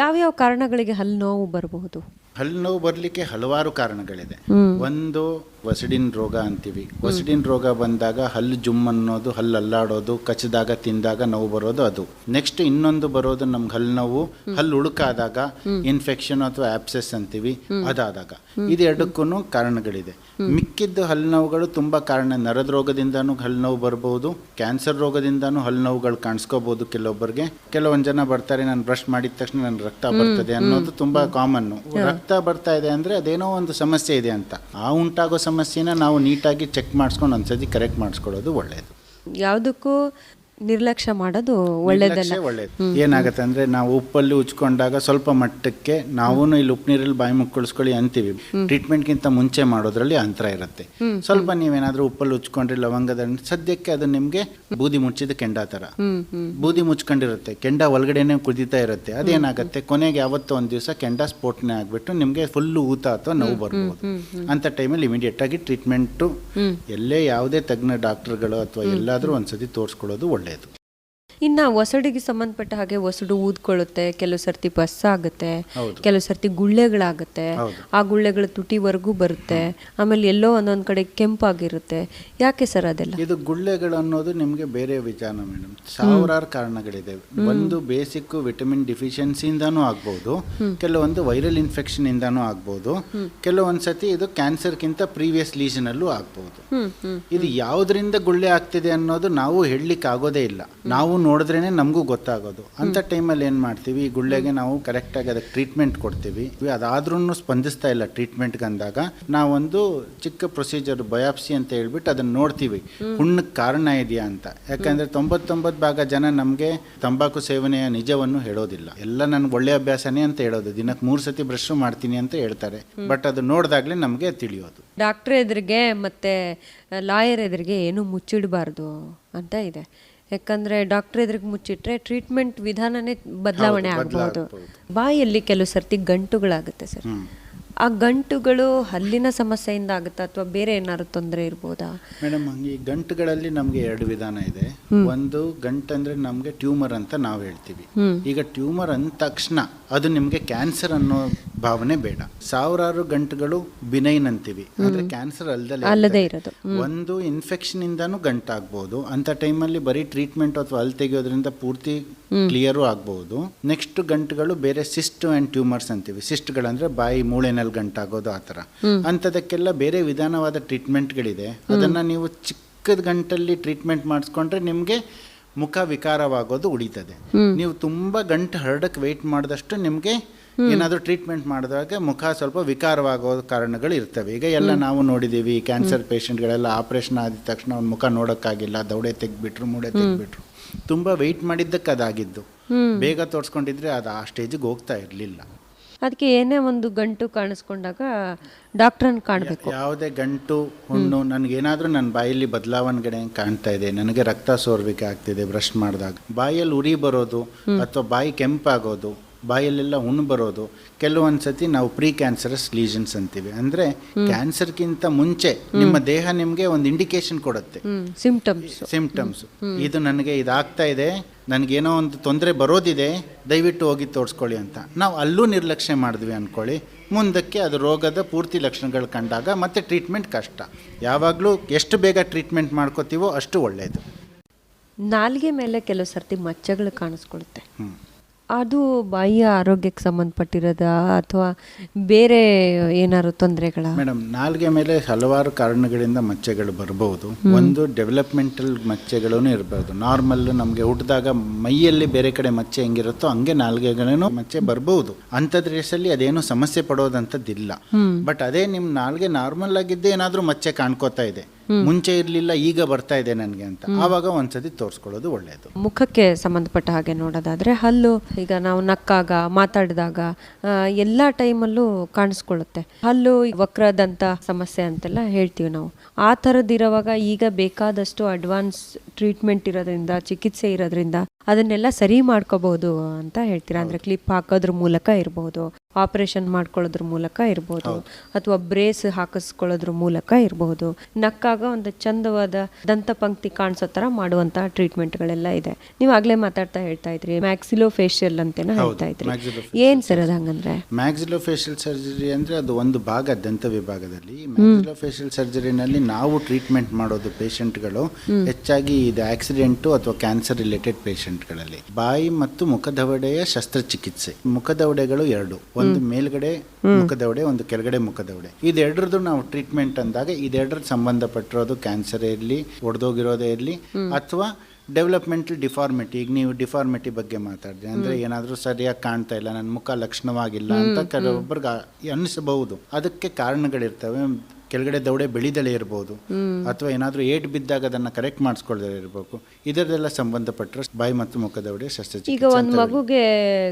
D: ಯಾವ್ಯಾವ ಕಾರಣಗಳಿಗೆ ಹಲ್ಲು ನೋವು ಬರಬಹುದು?
E: ಹಲ್ಲು ನೋವು ಬರಲಿಕ್ಕೆ ಹಲವಾರು ಕಾರಣಗಳಿದೆ. ಒಂದು ವಸಡಿನ ರೋಗ ಅಂತೀವಿ. ವಸಡಿನ ರೋಗ ಬಂದಾಗ ಹಲ್ಲು ಜುಮ್ ಅನ್ನೋದು ಹಲ್ಲು ಅಲ್ಲಾಡೋದು ಕಚ್ಚಿದಾಗ ತಿಂದಾಗ ನೋವು ಬರೋದು ಅದು. ನೆಕ್ಸ್ಟ್ ಇನ್ನೊಂದು ಬರೋದು ನಮ್ಗೆ ಹಲ್ಲು ನೋವು ಹಲ್ಲು ಉಳುಕಾದಾಗ ಇನ್ಫೆಕ್ಷನ್ ಅಥವಾ ಆಪ್ಸೆಸ್ ಅಂತೀವಿ. ಅದಾದಾಗ. ಇದೆರಡಕ್ಕೂ ಕಾರಣಗಳಿದೆ. ಮಿಕ್ಕಿದ್ದು ಹಲ್ಲು ನೋವುಗಳು ತುಂಬ ಕಾರಣ. ನರದ ರೋಗದಿಂದನೂ ಹಲ್ಲು ನೋವು ಬರ್ಬೋದು. ಕ್ಯಾನ್ಸರ್ ರೋಗದಿಂದನೂ ಹಲ್ಲು ನೋವುಗಳು ಕಾಣಿಸ್ಕೋಬಹುದು ಕೆಲವೊಬ್ಬರಿಗೆ. ಕೆಲವೊಂದು ಜನ ಬರ್ತಾರೆ ನಾನು ಬ್ರಷ್ ಮಾಡಿದ ತಕ್ಷಣ ನನ್ನ ರಕ್ತ ಬರ್ತದೆ ಅನ್ನೋದು ತುಂಬಾ ಕಾಮನ್ನು. ರಕ್ತ ಬರ್ತಾ ಇದೆ ಅಂದರೆ ಅದೇನೋ ಒಂದು ಸಮಸ್ಯೆ ಇದೆ ಅಂತ. ಆ ಉಂಟಾಗೋ ಸಮಸ್ಯೆನ ನಾವು ನೀಟಾಗಿ ಚೆಕ್ ಮಾಡಿಸ್ಕೊಂಡು ಒಂದ್ಸತಿ ಕರೆಕ್ಟ್ ಮಾಡಿಸ್ಕೊಳ್ಳೋದು ಒಳ್ಳೆಯದು
D: ಯಾವುದಕ್ಕೂ ನಿರ್ಲಕ್ಷ್ಯ ಮಾಡೋದು ಒಳ್ಳೇದಲ್ಲ.
E: ಒಳ್ಳೇದು. ಏನಾಗುತ್ತೆ ಅಂದ್ರೆ ನಾವು ಉಪ್ಪಲ್ಲಿ ಉಚ್ಕೊಂಡಾಗ ಸ್ವಲ್ಪ ಮಟ್ಟಕ್ಕೆ ನಾವು ಇಲ್ಲಿ ಉಪ್ಪು ನೀರಲ್ಲಿ ಬಾಯಿ ಮುಕ್ಕಳಿಸ್ಕೊಳ್ಳಿ ಅಂತೀವಿ. ಟ್ರೀಟ್ಮೆಂಟ್ಗಿಂತ ಮುಂಚೆ ಮಾಡೋದ್ರಲ್ಲಿ ಅಂತರ ಇರುತ್ತೆ. ಸ್ವಲ್ಪ ನೀವೇನಾದ್ರೂ ಉಪ್ಪಲ್ಲಿ ಉಚ್ಕೊಂಡ್ರಿ ಲವಂಗದ ಸದ್ಯಕ್ಕೆ ಅದು ನಿಮ್ಗೆ ಬೂದಿ ಮುಚ್ಚಿದ ಕೆಂಡ ತರ ಬೂದಿ ಮುಚ್ಕೊಂಡಿರುತ್ತೆ ಕೆಂಡ ಒಳಗಡೆನೆ ಕುದಿತಾ ಇರುತ್ತೆ. ಅದೇನಾಗುತ್ತೆ ಕೊನೆಗೆ ಯಾವತ್ತೋ ಒಂದ್ ದಿವಸ ಕೆಂಡ ಸ್ಫೋಟನೆ ಆಗ್ಬಿಟ್ಟು ನಿಮ್ಗೆ ಫುಲ್ ಊತ ಅಥವಾ ನೋವು ಬರ್ಬೋದು. ಅಂತ ಟೈಮಲ್ಲಿ ಇಮಿಡಿಯೇಟ್ ಆಗಿ ಟ್ರೀಟ್ಮೆಂಟ್ ಎಲ್ಲೇ ಯಾವುದೇ ತಜ್ಞ ಡಾಕ್ಟರ್ಗಳು ಅಥವಾ ಎಲ್ಲಾದ್ರೂ ಒಂದ್ಸತಿ ತೋರಿಸ್ಕೊಳ್ಳೋದು ಒಳ್ಳೆಯದು
D: ಇನ್ನು ಒಸಡಿಗೆ ಸಂಬಂಧಪಟ್ಟ ಹಾಗೆ ಒಸಡು ಊದ್ಕೊಳ್ಳುತ್ತೆ ಕೆಲವು ಸರ್ತಿ ಬಸ್ ಆಗುತ್ತೆ ಕೆಲವು ಸರ್ತಿ ಗುಳ್ಳೆಗಳಾಗುತ್ತೆ. ಆ ಗುಳ್ಳೆಗಳು ತುಟಿವರೆಗೂ ಬರುತ್ತೆ ಆಮೇಲೆ ಎಲ್ಲೋ ಒಂದೊಂದು ಕಡೆ ಕೆಂಪಾಗಿರುತ್ತೆ. ಯಾಕೆ ಸರ್ ಅದೆಲ್ಲ?
E: ಇದು ಗುಳ್ಳೆಗಳು ಅನ್ನೋದು ನಿಮಗೆ ಬೇರೆ ವಿಚಾರ ಮೇಡಮ್. ಸಾವಿರಾರು ಕಾರಣಗಳಿದೆ ಒಂದು ಬೇಸಿಕ್ ವಿಟಮಿನ್ ಡಿಫಿಷಿಯನ್ಸಿಯಿಂದಾನೂ ಆಗ್ಬೋದು ಕೆಲವೊಂದು ವೈರಲ್ ಇನ್ಫೆಕ್ಷನ್ ಇಂದಾನೂ ಆಗ್ಬೋದು ಕೆಲವೊಂದು ಸತಿ ಇದು ಕ್ಯಾನ್ಸರ್ಗಿಂತ ಪ್ರೀವಿಯಸ್ ಲೀಷನಲ್ಲೂ ಆಗ್ಬಹುದು ಇದು ಯಾವುದರಿಂದ ಗುಳ್ಳೆ ಆಗ್ತಿದೆ ಅನ್ನೋದು ನಾವು ಹೇಳಲಿಕ್ಕೆ ಆಗೋದೇ ಇಲ್ಲ ನಾವು ನೋಡಿದ್ರೇ ನಮಗೂ ಗೊತ್ತಾಗೋದು. ಅಂತ ಟೈಮಲ್ಲಿ ಏನು ಮಾಡ್ತೀವಿ? ಈ ಗುಳ್ಳೆಗೆ ನಾವು ಕರೆಕ್ಟಾಗಿ ಅದಕ್ಕೆ ಟ್ರೀಟ್ಮೆಂಟ್ ಕೊಡ್ತೀವಿ. ಅದಾದ್ರೂ ಸ್ಪಂದಿಸ್ತಾ ಇಲ್ಲ ಟ್ರೀಟ್ಮೆಂಟ್ಗೆ ಅಂದಾಗ ನಾವೊಂದು ಚಿಕ್ಕ ಪ್ರೊಸೀಜರ್ ಬಯಾಪ್ಸಿ ಅಂತ ಹೇಳ್ಬಿಟ್ಟು ಅದನ್ನು ನೋಡ್ತೀವಿ. ಹುಣ್ಣಕ್ಕೆ ಕಾರಣ ಇದೆಯಾ ಅಂತ. ಯಾಕಂದರೆ ತೊಂಬತ್ತೊಂಬತ್ತು ಭಾಗ ಜನ ನಮಗೆ ತಂಬಾಕು ಸೇವನೆಯ ನಿಜವನ್ನು ಹೇಳೋದಿಲ್ಲ. ಎಲ್ಲ ನನಗೆ ಒಳ್ಳೆ ಅಭ್ಯಾಸನೇ ಅಂತ ಹೇಳೋದು. ದಿನಕ್ಕೆ ಮೂರು ಸತಿ ಬ್ರಷ್ ಮಾಡ್ತೀನಿ ಅಂತ ಹೇಳ್ತಾರೆ. ಬಟ್ ಅದು ನೋಡಿದಾಗಲೇ ನಮಗೆ ತಿಳಿಯೋದು.
D: ಡಾಕ್ಟ್ರ್ ಎದುರಿಗೆ ಮತ್ತೆ ಲಾಯರ್ ಎದುರಿಗೆ ಏನು ಮುಚ್ಚಿಡಬಾರ್ದು ಅಂತ ಇದೆ. ಯಾಕಂದರೆ ಡಾಕ್ಟರ್ ಎದುರಿಗೆ ಮುಚ್ಚಿಟ್ರೆ ಟ್ರೀಟ್ಮೆಂಟ್ ವಿಧಾನನೇ ಬದಲಾವಣೆ ಆಗ್ಬಹುದು ಬಾಯಲ್ಲಿ ಕೆಲವು ಸರ್ತಿ ಗಂಟುಗಳಾಗುತ್ತೆ ಸರ್. ಆ ಗಂಟುಗಳು ಹಲ್ಲಿನ ಸಮಸ್ಯೆಯಿಂದ ಆಗುತ್ತಾ ಅಥವಾ ಬೇರೆ ಏನಾದ್ರು ತೊಂದರೆ ಇರ್ಬೋದಾ?
E: ಮೇಡಮ್ ಈ ಗಂಟುಗಳಲ್ಲಿ ನಮಗೆ ಎರಡು ವಿಧಾನ ಇದೆ. ಒಂದು ಗಂಟು ಅಂದ್ರೆ ನಮಗೆ ಟ್ಯೂಮರ್ ಅಂತ ನಾವು ಹೇಳ್ತೀವಿ. ಈಗ ಟ್ಯೂಮರ್ ಅಂದ ತಕ್ಷಣ ಅದು ನಿಮಗೆ ಕ್ಯಾನ್ಸರ್ ಅನ್ನೋ ಭಾವನೆ ಬೇಡ. ಸಾವಿರಾರು ಗಂಟುಗಳು ಬಿನೈನ್ ಅಂತೀವಿ. ಅಂದ್ರೆ ಕ್ಯಾನ್ಸರ್
D: ಅಲ್ಲದೇ
E: ಅಲ್ಲದೆ
D: ಇರೋದು.
E: ಒಂದು ಇನ್ಫೆಕ್ಷನ್ ಇಂದಾನು ಗಂಟಾಗ್ಬೋದು. ಅಂತ ಟೈಮಲ್ಲಿ ಬರೀ ಟ್ರೀಟ್ಮೆಂಟ್ ಅಥವಾ ಅಲ್ಲಿ ತೆಗೆಯೋದ್ರಿಂದ ಪೂರ್ತಿ ಕ್ಲಿಯರು ಆಗ್ಬೋದು. ನೆಕ್ಸ್ಟ್ ಗಂಟುಗಳು ಬೇರೆ ಸಿಸ್ಟ್ ಅಂಡ್ ಟ್ಯೂಮರ್ಸ್ ಅಂತೀವಿ. ಸಿಸ್ಟ್ಗಳಂದ್ರೆ ಬಾಯಿ ಮೂಳೆನಲ್ಲಿ ಗಂಟಾಗೋದು ಆ ಥರ. ಅಂಥದಕ್ಕೆಲ್ಲ ಬೇರೆ ವಿಧಾನವಾದ ಟ್ರೀಟ್ಮೆಂಟ್ಗಳಿದೆ. ಅದನ್ನ ನೀವು ಚಿಕ್ಕದ ಗಂಟಲ್ಲಿ ಟ್ರೀಟ್ಮೆಂಟ್ ಮಾಡಿಸ್ಕೊಂಡ್ರೆ ನಿಮಗೆ ಮುಖ ವಿಕಾರವಾಗೋದು ಉಳಿತದೆ. ನೀವು ತುಂಬಾ ಗಂಟು ಹರಡಕ್ಕೆ ವೆಯ್ಟ್ ಮಾಡಿದಷ್ಟು ನಿಮಗೆ ಏನಾದರೂ ಟ್ರೀಟ್ಮೆಂಟ್ ಮಾಡಿದಾಗ ಮುಖ ಸ್ವಲ್ಪ ವಿಕಾರವಾಗೋ ಕಾರಣಗಳು ಇರ್ತವೆ. ಈಗ ಎಲ್ಲ ನಾವು ನೋಡಿದ್ದೀವಿ ಕ್ಯಾನ್ಸರ್ ಪೇಷಂಟ್ಗಳೆಲ್ಲ ಆಪರೇಷನ್ ಆದ ತಕ್ಷಣ ಅವ್ನ ಮುಖ ನೋಡೋಕ್ಕಾಗಿಲ್ಲ. ದೌಡೆ ತೆಗ್ಬಿಟ್ರು ಮೂಡೆ ತೆಗ್ಬಿಟ್ರು ತುಂಬ ವೆಯ್ಟ್ ಮಾಡಿದ್ದಕ್ಕೆ ಅದಾಗಿದ್ದು. ಬೇಗ ತೋರಿಸ್ಕೊಂಡಿದ್ರೆ ಅದು ಆ ಸ್ಟೇಜಿಗೆ ಹೋಗ್ತಾ ಇರಲಿಲ್ಲ.
D: ಅದಕ್ಕೆ ಏನೇ ಒಂದು ಗಂಟು ಕಾಣಿಸ್ಕೊಂಡಾಗ ಡಾಕ್ಟ್ರನ್ನ ಕಾಣಬೇಕು.
E: ಯಾವುದೇ ಗಂಟು ಹುಣ್ಣು ನನಗೇನಾದರೂ ನನ್ನ ಬಾಯಲ್ಲಿ ಬದಲಾವಣೆಗಡೆ ಕಾಣ್ತಾ ಇದೆ. ನನಗೆ ರಕ್ತ ಸೋರ್ವಿಕೆ ಆಗ್ತಿದೆ ಬ್ರಷ್ ಮಾಡಿದಾಗ. ಬಾಯಲ್ಲಿ ಉರಿ ಬರೋದು ಅಥವಾ ಬಾಯಿ ಕೆಂಪಾಗೋದು ಬಾಯಲ್ಲೆಲ್ಲ ಹುಣ್ಣು ಬರೋದು. ಕೆಲವೊಂದು ಸತಿ ನಾವು ಪ್ರೀ ಕ್ಯಾನ್ಸರಸ್ ಲೀಜನ್ಸ್ ಅಂತೀವಿ. ಅಂದರೆ ಕ್ಯಾನ್ಸರ್ಗಿಂತ ಮುಂಚೆ ನಿಮ್ಮ ದೇಹ ನಿಮಗೆ ಒಂದು ಇಂಡಿಕೇಶನ್ ಕೊಡುತ್ತೆ.
D: ಸಿಂಪ್ಟಮ್ಸ್
E: ಸಿಂಪ್ಟಮ್ಸ್ ಇದು ನನಗೆ ಇದಾಗ್ತಾ ಇದೆ. ನನಗೇನೋ ಒಂದು ತೊಂದರೆ ಬರೋದಿದೆ. ದಯವಿಟ್ಟು ಹೋಗಿ ತೋರಿಸ್ಕೊಳ್ಳಿ ಅಂತ. ನಾವು ಅಲ್ಲೂ ನಿರ್ಲಕ್ಷ್ಯ ಮಾಡಿದ್ವಿ ಅಂದ್ಕೊಳ್ಳಿ ಮುಂದಕ್ಕೆ ಅದು ರೋಗದ ಪೂರ್ತಿ ಲಕ್ಷಣಗಳು ಕಂಡಾಗ ಮತ್ತೆ ಟ್ರೀಟ್ಮೆಂಟ್ ಕಷ್ಟ. ಯಾವಾಗಲೂ ಎಷ್ಟು ಬೇಗ ಟ್ರೀಟ್ಮೆಂಟ್ ಮಾಡ್ಕೋತೀವೋ ಅಷ್ಟು ಒಳ್ಳೆಯದು
D: ನಾಲ್ಗೆ ಮೇಲೆ ಕೆಲವು ಸರ್ತಿ ಮಚ್ಚಗಳು ಕಾಣಿಸ್ಕೊಳುತ್ತೆ. ಅದು ಬಾಯಿಯ ಆರೋಗ್ಯಕ್ಕೆ ಸಂಬಂಧಪಟ್ಟಿರೋದಾ ಅಥವಾ ಬೇರೆ ಏನಾದ್ರು ತೊಂದರೆಗಳ?
E: ಮೇಡಮ್ ನಾಲ್ಗೆ ಮೇಲೆ ಹಲವಾರು ಕಾರಣಗಳಿಂದ ಮಚ್ಚೆಗಳು ಬರಬಹುದು ಒಂದು ಡೆವಲಪ್ಮೆಂಟಲ್ ಮಚ್ಚೆಗಳೂ ಇರಬಹುದು ನಾರ್ಮಲ್ ನಮಗೆ ಹುಟ್ಟಿದಾಗ ಮೈಯಲ್ಲಿ ಬೇರೆ ಕಡೆ ಮಚ್ಚೆ ಹೆಂಗಿರುತ್ತೋ ಹಂಗೆ ನಾಲ್ಗೆಗಳೇನೋ ಮಚ್ಚೆ ಬರಬಹುದು ಅಂಥದ್ ರೇಸಲ್ಲಿ ಅದೇನು ಸಮಸ್ಯೆ ಪಡೋದಂಥದ್ದಿಲ್ಲ. ಬಟ್ ಅದೇ ನಿಮ್ಮ ನಾಲ್ಗೆ ನಾರ್ಮಲ್ ಆಗಿದ್ದೇ ಏನಾದರೂ ಮಚ್ಚೆ ಕಾಣ್ಕೋತಾ ಇದೆ. ಮುಂಚೆ ಇರಲಿಲ್ಲ ಈಗ ಬರ್ತಾ ಇದೆ ನನಗೆ ಅಂತ. ಆವಾಗ ಒಂದ್ಸತಿ ತೋರಿಸ್ಕೊಳ್ಳೋದು ಒಳ್ಳೆಯದು
D: ಮುಖಕ್ಕೆ ಸಂಬಂಧಪಟ್ಟ ಹಾಗೆ ನೋಡೋದಾದ್ರೆ ಹಲ್ಲು ಈಗ ನಾವು ನಕ್ಕಾಗ ಮಾತಾಡಿದಾಗ ಎಲ್ಲ ಟೈಮಲ್ಲೂ ಕಾಣಿಸ್ಕೊಳ್ಳುತ್ತೆ. ಹಲ್ಲು ವಕ್ರದಂತ ಸಮಸ್ಯೆ ಅಂತೆಲ್ಲ ಹೇಳ್ತೀವಿ ನಾವು. ಆ ಥರದ್ದಿರೋವಾಗ ಈಗ ಬೇಕಾದಷ್ಟು ಅಡ್ವಾನ್ಸ್ ಟ್ರೀಟ್ಮೆಂಟ್ ಇರೋದ್ರಿಂದ ಚಿಕಿತ್ಸೆ ಇರೋದ್ರಿಂದ ಅದನ್ನೆಲ್ಲ ಸರಿ ಮಾಡ್ಕೋಬಹುದು ಅಂತ ಹೇಳ್ತೀರಾ? ಅಂದ್ರೆ ಕ್ಲಿಪ್ ಹಾಕೋದ್ರ ಮೂಲಕ ಇರಬಹುದು ಆಪರೇಷನ್ ಮಾಡ್ಕೊಳ್ಳೋದ್ರ ಮೂಲಕ ಇರಬಹುದು ಅಥವಾ ಬ್ರೇಸ್ ಹಾಕಿಸ್ಕೊಳ್ಳೋದ್ರ ಮೂಲಕ ಇರಬಹುದು ನಕ್ಕಾಗ ಒಂದು ಚಂದವಾದ ದಂತ ಪಂಕ್ತಿ ಕಾಣಿಸೋ ತರ ಮಾಡುವಂತಹ ಟ್ರೀಟ್ಮೆಂಟ್ಗಳೆಲ್ಲ ಇದೆ. ನೀವು ಆಗ್ಲೇ ಮಾತಾಡ್ತಾ ಹೇಳ್ತಾ ಇದ್ರಿ ಮ್ಯಾಕ್ಸಿಲೋ ಫೇಶಿಯಲ್ ಅಂತೇನೋ ಹೇಳ್ತಾ ಇದ್ರಿ. ಏನ್ ಸರ್ ಅದು ಹಂಗಂದ್ರೆ
E: ಮ್ಯಾಕ್ಸಿಲೋಫೇಶಿಯಲ್ ಸರ್ಜರಿ ಅಂದ್ರೆ ಅದು ಒಂದು ಭಾಗ ದಂತ ವಿಭಾಗದಲ್ಲಿ. ಮ್ಯಾಕ್ಸಿಲೋ ಫೇಶಿಯಲ್ ಸರ್ಜರಿನಲ್ಲಿ ನಾವು ಟ್ರೀಟ್ಮೆಂಟ್ ಮಾಡೋದು ಪೇಷಂಟ್ಗಳು ಹೆಚ್ಚಾಗಿ ಇದು ಆಕ್ಸಿಡೆಂಟು ಅಥವಾ ಕ್ಯಾನ್ಸರ್ ರಿಲೇಟೆಡ್ ಪೇಷಂಟ್ಗಳಲ್ಲಿ. ಬಾಯಿ ಮತ್ತು ಮುಖದವಡೆಯ ಶಸ್ತ್ರಚಿಕಿತ್ಸೆ. ಮುಖದವಡೆಗಳು ಎರಡು. ಒಂದು ಮೇಲ್ಗಡೆ ಮುಖದವಡೆ ಒಂದು ಕೆಳಗಡೆ ಮುಖದವಡೆ. ಇದೆರಡರದ್ದು ನಾವು ಟ್ರೀಟ್ಮೆಂಟ್ ಅಂದಾಗ ಇದೆರಡರ ಸಂಬಂಧಪಟ್ಟಿರೋದು ಕ್ಯಾನ್ಸರ್ ಇರಲಿ ಒಡೆದೋಗಿರೋದೇ ಇರಲಿ ಅಥವಾ ಡೆವಲಪ್ಮೆಂಟಲ್ ಡಿಫಾರ್ಮಿಟಿ. ಈಗ ನೀವು ಡಿಫಾರ್ಮಿಟಿ ಬಗ್ಗೆ ಮಾತಾಡಿದ್ರೆ ಅಂದ್ರೆ ಏನಾದರೂ ಸರಿಯಾಗಿ ಕಾಣ್ತಾ ಇಲ್ಲ ನನ್ನ ಮುಖ ಲಕ್ಷಣವಾಗಿಲ್ಲ ಅಂತ ಕೆಲವೊಬ್ಬರಿಗೆ ಅನ್ನಿಸಬಹುದು ಅದಕ್ಕೆ ಕಾರಣಗಳಿರ್ತವೆ. ಕೆಳಗಡೆ ದೌಡೆ ಬೆಳಿದಳೆ ಇರ್ಬೋದು. ಅಥವಾ ಏನಾದರೂ ಏಟ್ ಬಿದ್ದಾಗ ಅದನ್ನ ಕರೆಕ್ಟ್ ಮಾಡಿಸ್ಕೊಳ್ದೇ ಇರಬೇಕು. ಇದರದೆಲ್ಲ ಸಂಬಂಧಪಟ್ಟರೆ ಬಾಯಿ ಮತ್ತು ಮುಖದೌಡೆ
D: ಈಗ ಒಂದು ಮಗುಗೆ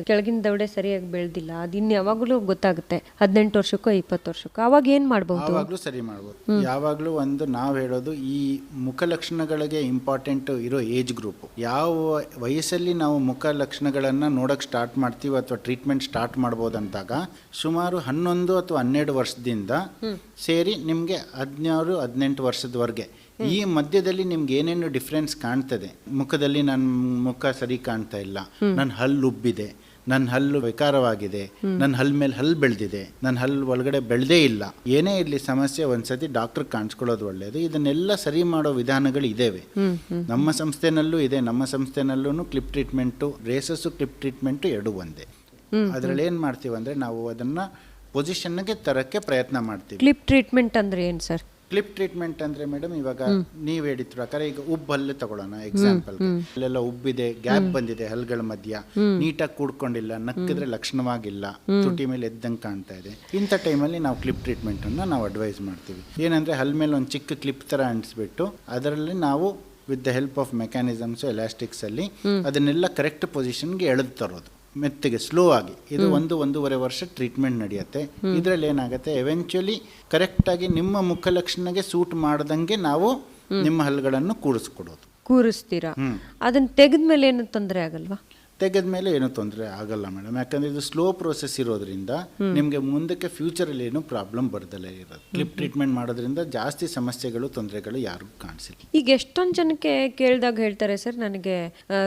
D: ಕೆಳಗಿನ ದೌಡೆ ಸರಿಯಾಗಿ ಬೆಳೆದಿಲ್ಲ. ಅದಿನ್ ಯಾವಾಗಲೂ ಗೊತ್ತಾಗುತ್ತೆ. ಹದಿನೆಂಟು ವರ್ಷಕ್ಕೋ ಇಪ್ಪತ್ತು ವರ್ಷಕ್ಕೋ. ಅವಾಗ ಏನ್ ಮಾಡಬಹುದು
E: ಯಾವಾಗಲೂ ಸರಿ ಮಾಡ್ಬೋದು. ಯಾವಾಗಲೂ ಒಂದು ನಾವು ಹೇಳೋದು ಈ ಮುಖ ಲಕ್ಷಣಗಳಿಗೆ ಇಂಪಾರ್ಟೆಂಟ್ ಇರೋ ಏಜ್ ಗ್ರೂಪ್ ಯಾವ ವಯಸ್ಸಲ್ಲಿ ನಾವು ಮುಖ ಲಕ್ಷಣಗಳನ್ನು ನೋಡೋಕೆ ಸ್ಟಾರ್ಟ್ ಮಾಡ್ತೀವಿ ಅಥವಾ ಟ್ರೀಟ್ಮೆಂಟ್ ಸ್ಟಾರ್ಟ್ ಮಾಡ್ಬೋದು ಅಂದಾಗ ಸುಮಾರು ಹನ್ನೊಂದು ಅಥವಾ ಹನ್ನೆರಡು ವರ್ಷದಿಂದ ಸೇರಿ ನಿಮಗೆ ಹದಿನಾರು ಹದಿನೆಂಟು ವರ್ಷದವರೆಗೆ. ಈ ಮಧ್ಯದಲ್ಲಿ ನಿಮ್ಗೆ ಏನೇನು ಡಿಫ್ರೆನ್ಸ್ ಕಾಣ್ತದೆ? ಮುಖದಲ್ಲಿ ನನ್ನ ಮುಖ ಸರಿ ಕಾಣ್ತಾ ಇಲ್ಲ. ನನ್ನ ಹಲ್ಲು ಉಬ್ಬಿದೆ. ನನ್ನ ಹಲ್ಲು ವಿಕಾರವಾಗಿದೆ. ನನ್ನ ಹಲ್ ಮೇಲೆ ಹಲ್ಲು ಬೆಳೆದಿದೆ. ನನ್ನ ಹಲ್ಲು ಒಳಗಡೆ ಬೆಳೆದೇ ಇಲ್ಲ. ಏನೇ ಇರಲಿ ಸಮಸ್ಯೆ ಒಂದ್ಸತಿ ಡಾಕ್ಟರ್ ಕಾಣಿಸ್ಕೊಳ್ಳೋದು ಒಳ್ಳೆಯದು ಇದನ್ನೆಲ್ಲ ಸರಿ ಮಾಡೋ ವಿಧಾನಗಳು ಇದ್ದೇವೆ ನಮ್ಮ ಸಂಸ್ಥೆನಲ್ಲೂ ಇದೆ. ನಮ್ಮ ಸಂಸ್ಥೆನಲ್ಲೂ clip treatment braces clip treatment ಎರಡು ಒಂದೇ. ಅದರಲ್ಲಿ ಏನು ಮಾಡ್ತೀವಿ ಅಂದರೆ ನಾವು ಅದನ್ನು ಪೊಸಿಷನ್ಗೆ ತರಕ್ಕೆ ಪ್ರಯತ್ನ ಮಾಡ್ತೀವಿ.
D: ಕ್ಲಿಪ್ ಟ್ರೀಟ್ಮೆಂಟ್ ಅಂದ್ರೆ ಏನು ಸರ್?
E: ಕ್ಲಿಪ್ ಟ್ರೀಟ್ಮೆಂಟ್ ಅಂದ್ರೆ ಮೇಡಮ್ ಇವಾಗ ನೀವು ಹೇಳಿದ ಪ್ರಕಾರ ಈಗ ಉಬ್ಬಲ್ಲಿ ತಗೊಳ್ಳೋಣ ಎಕ್ಸಾಂಪಲ್ ಅಲ್ಲೆಲ್ಲ ಉಬ್ಬಿದೆ ಗ್ಯಾಪ್ ಬಂದಿದೆ ಹಲ್ಗಳ ಮಧ್ಯ. ನೀಟಾಗಿ ಕೂಡ್ಕೊಂಡಿಲ್ಲ ನಕ್ಕಿದ್ರೆ ಲಕ್ಷಣವಾಗಿಲ್ಲ. ತುಟಿ ಮೇಲೆ ಎದ್ದಂಗೆ ಕಾಣ್ತಾ ಇದೆ. ಇಂಥ ಟೈಮಲ್ಲಿ ನಾವು ಕ್ಲಿಪ್ ಟ್ರೀಟ್ಮೆಂಟ್ ಅನ್ನ ನಾವು ಅಡ್ವೈಸ್ ಮಾಡ್ತೀವಿ. ಏನಂದ್ರೆ ಹಲ್ ಮೇಲೆ ಒಂದು ಚಿಕ್ಕ ಕ್ಲಿಪ್ ತರ ಅಂಟಿಸ್ಬಿಟ್ಟು ಅದರಲ್ಲಿ ನಾವು with the help of mechanisms elastics ಅಲ್ಲಿ ಅದನ್ನೆಲ್ಲ ಕರೆಕ್ಟ್ ಪೊಸಿಷನ್ಗೆ ಎಳೆದು ತರೋದು. ಮೆತ್ತಗೆ ಸ್ಲೋ ಆಗಿ. ಇದು ಒಂದು ಒಂದೂವರೆ ವರ್ಷ ಟ್ರೀಟ್ಮೆಂಟ್ ನಡೆಯುತ್ತೆ. ಇದರಲ್ಲಿ ಏನಾಗುತ್ತೆ ಎವೆಂಚುಲಿ ಕರೆಕ್ಟಾಗಿ ನಿಮ್ಮ ಮುಖ ಲಕ್ಷಣಗೆ ಸೂಟ್ ಮಾಡ್ದಂಗೆ ನಾವು ನಿಮ್ಮ ಹಲ್ಲುಗಳನ್ನು ಕೂರಿಸ್ಕೊಡೋದು.
D: ಕೂರಿಸ್ತೀರಾ?
E: ಅದನ್
D: ಅದನ್ನ ತೆಗೆದ್ಮೇಲೆ ಏನು ತೊಂದರೆ ಆಗಲ್ವಾ?
E: ತೆಗೆದ ಮೇಲೆ ಏನು ತೊಂದರೆ ಆಗಲ್ಲ ಮೇಡಮ್ ಯಾಕಂದ್ರೆ ಇದು ಸ್ಲೋ ಪ್ರೋಸೆಸ್ ಇರೋದ್ರಿಂದ ನಿಮಗೆ ಮುಂದಕ್ಕೆ ಫ್ಯೂಚರಲ್ಲಿ ಏನು ಪ್ರಾಬ್ಲಮ್ ಬರ್ದಲೇ ಇರೋದು. ಕ್ಲಿಪ್ ಟ್ರೀಟ್ಮೆಂಟ್ ಮಾಡೋದ್ರಿಂದ ಜಾಸ್ತಿ ಸಮಸ್ಯೆಗಳು ತೊಂದರೆಗಳು ಯಾರು ಕಾಣಿಸಿಲ್ಲ.
D: ಈಗ ಎಷ್ಟೊಂದು ಜನಕ್ಕೆ ಕೇಳಿದಾಗ ಹೇಳ್ತಾರೆ ಸರ್ ನನಗೆ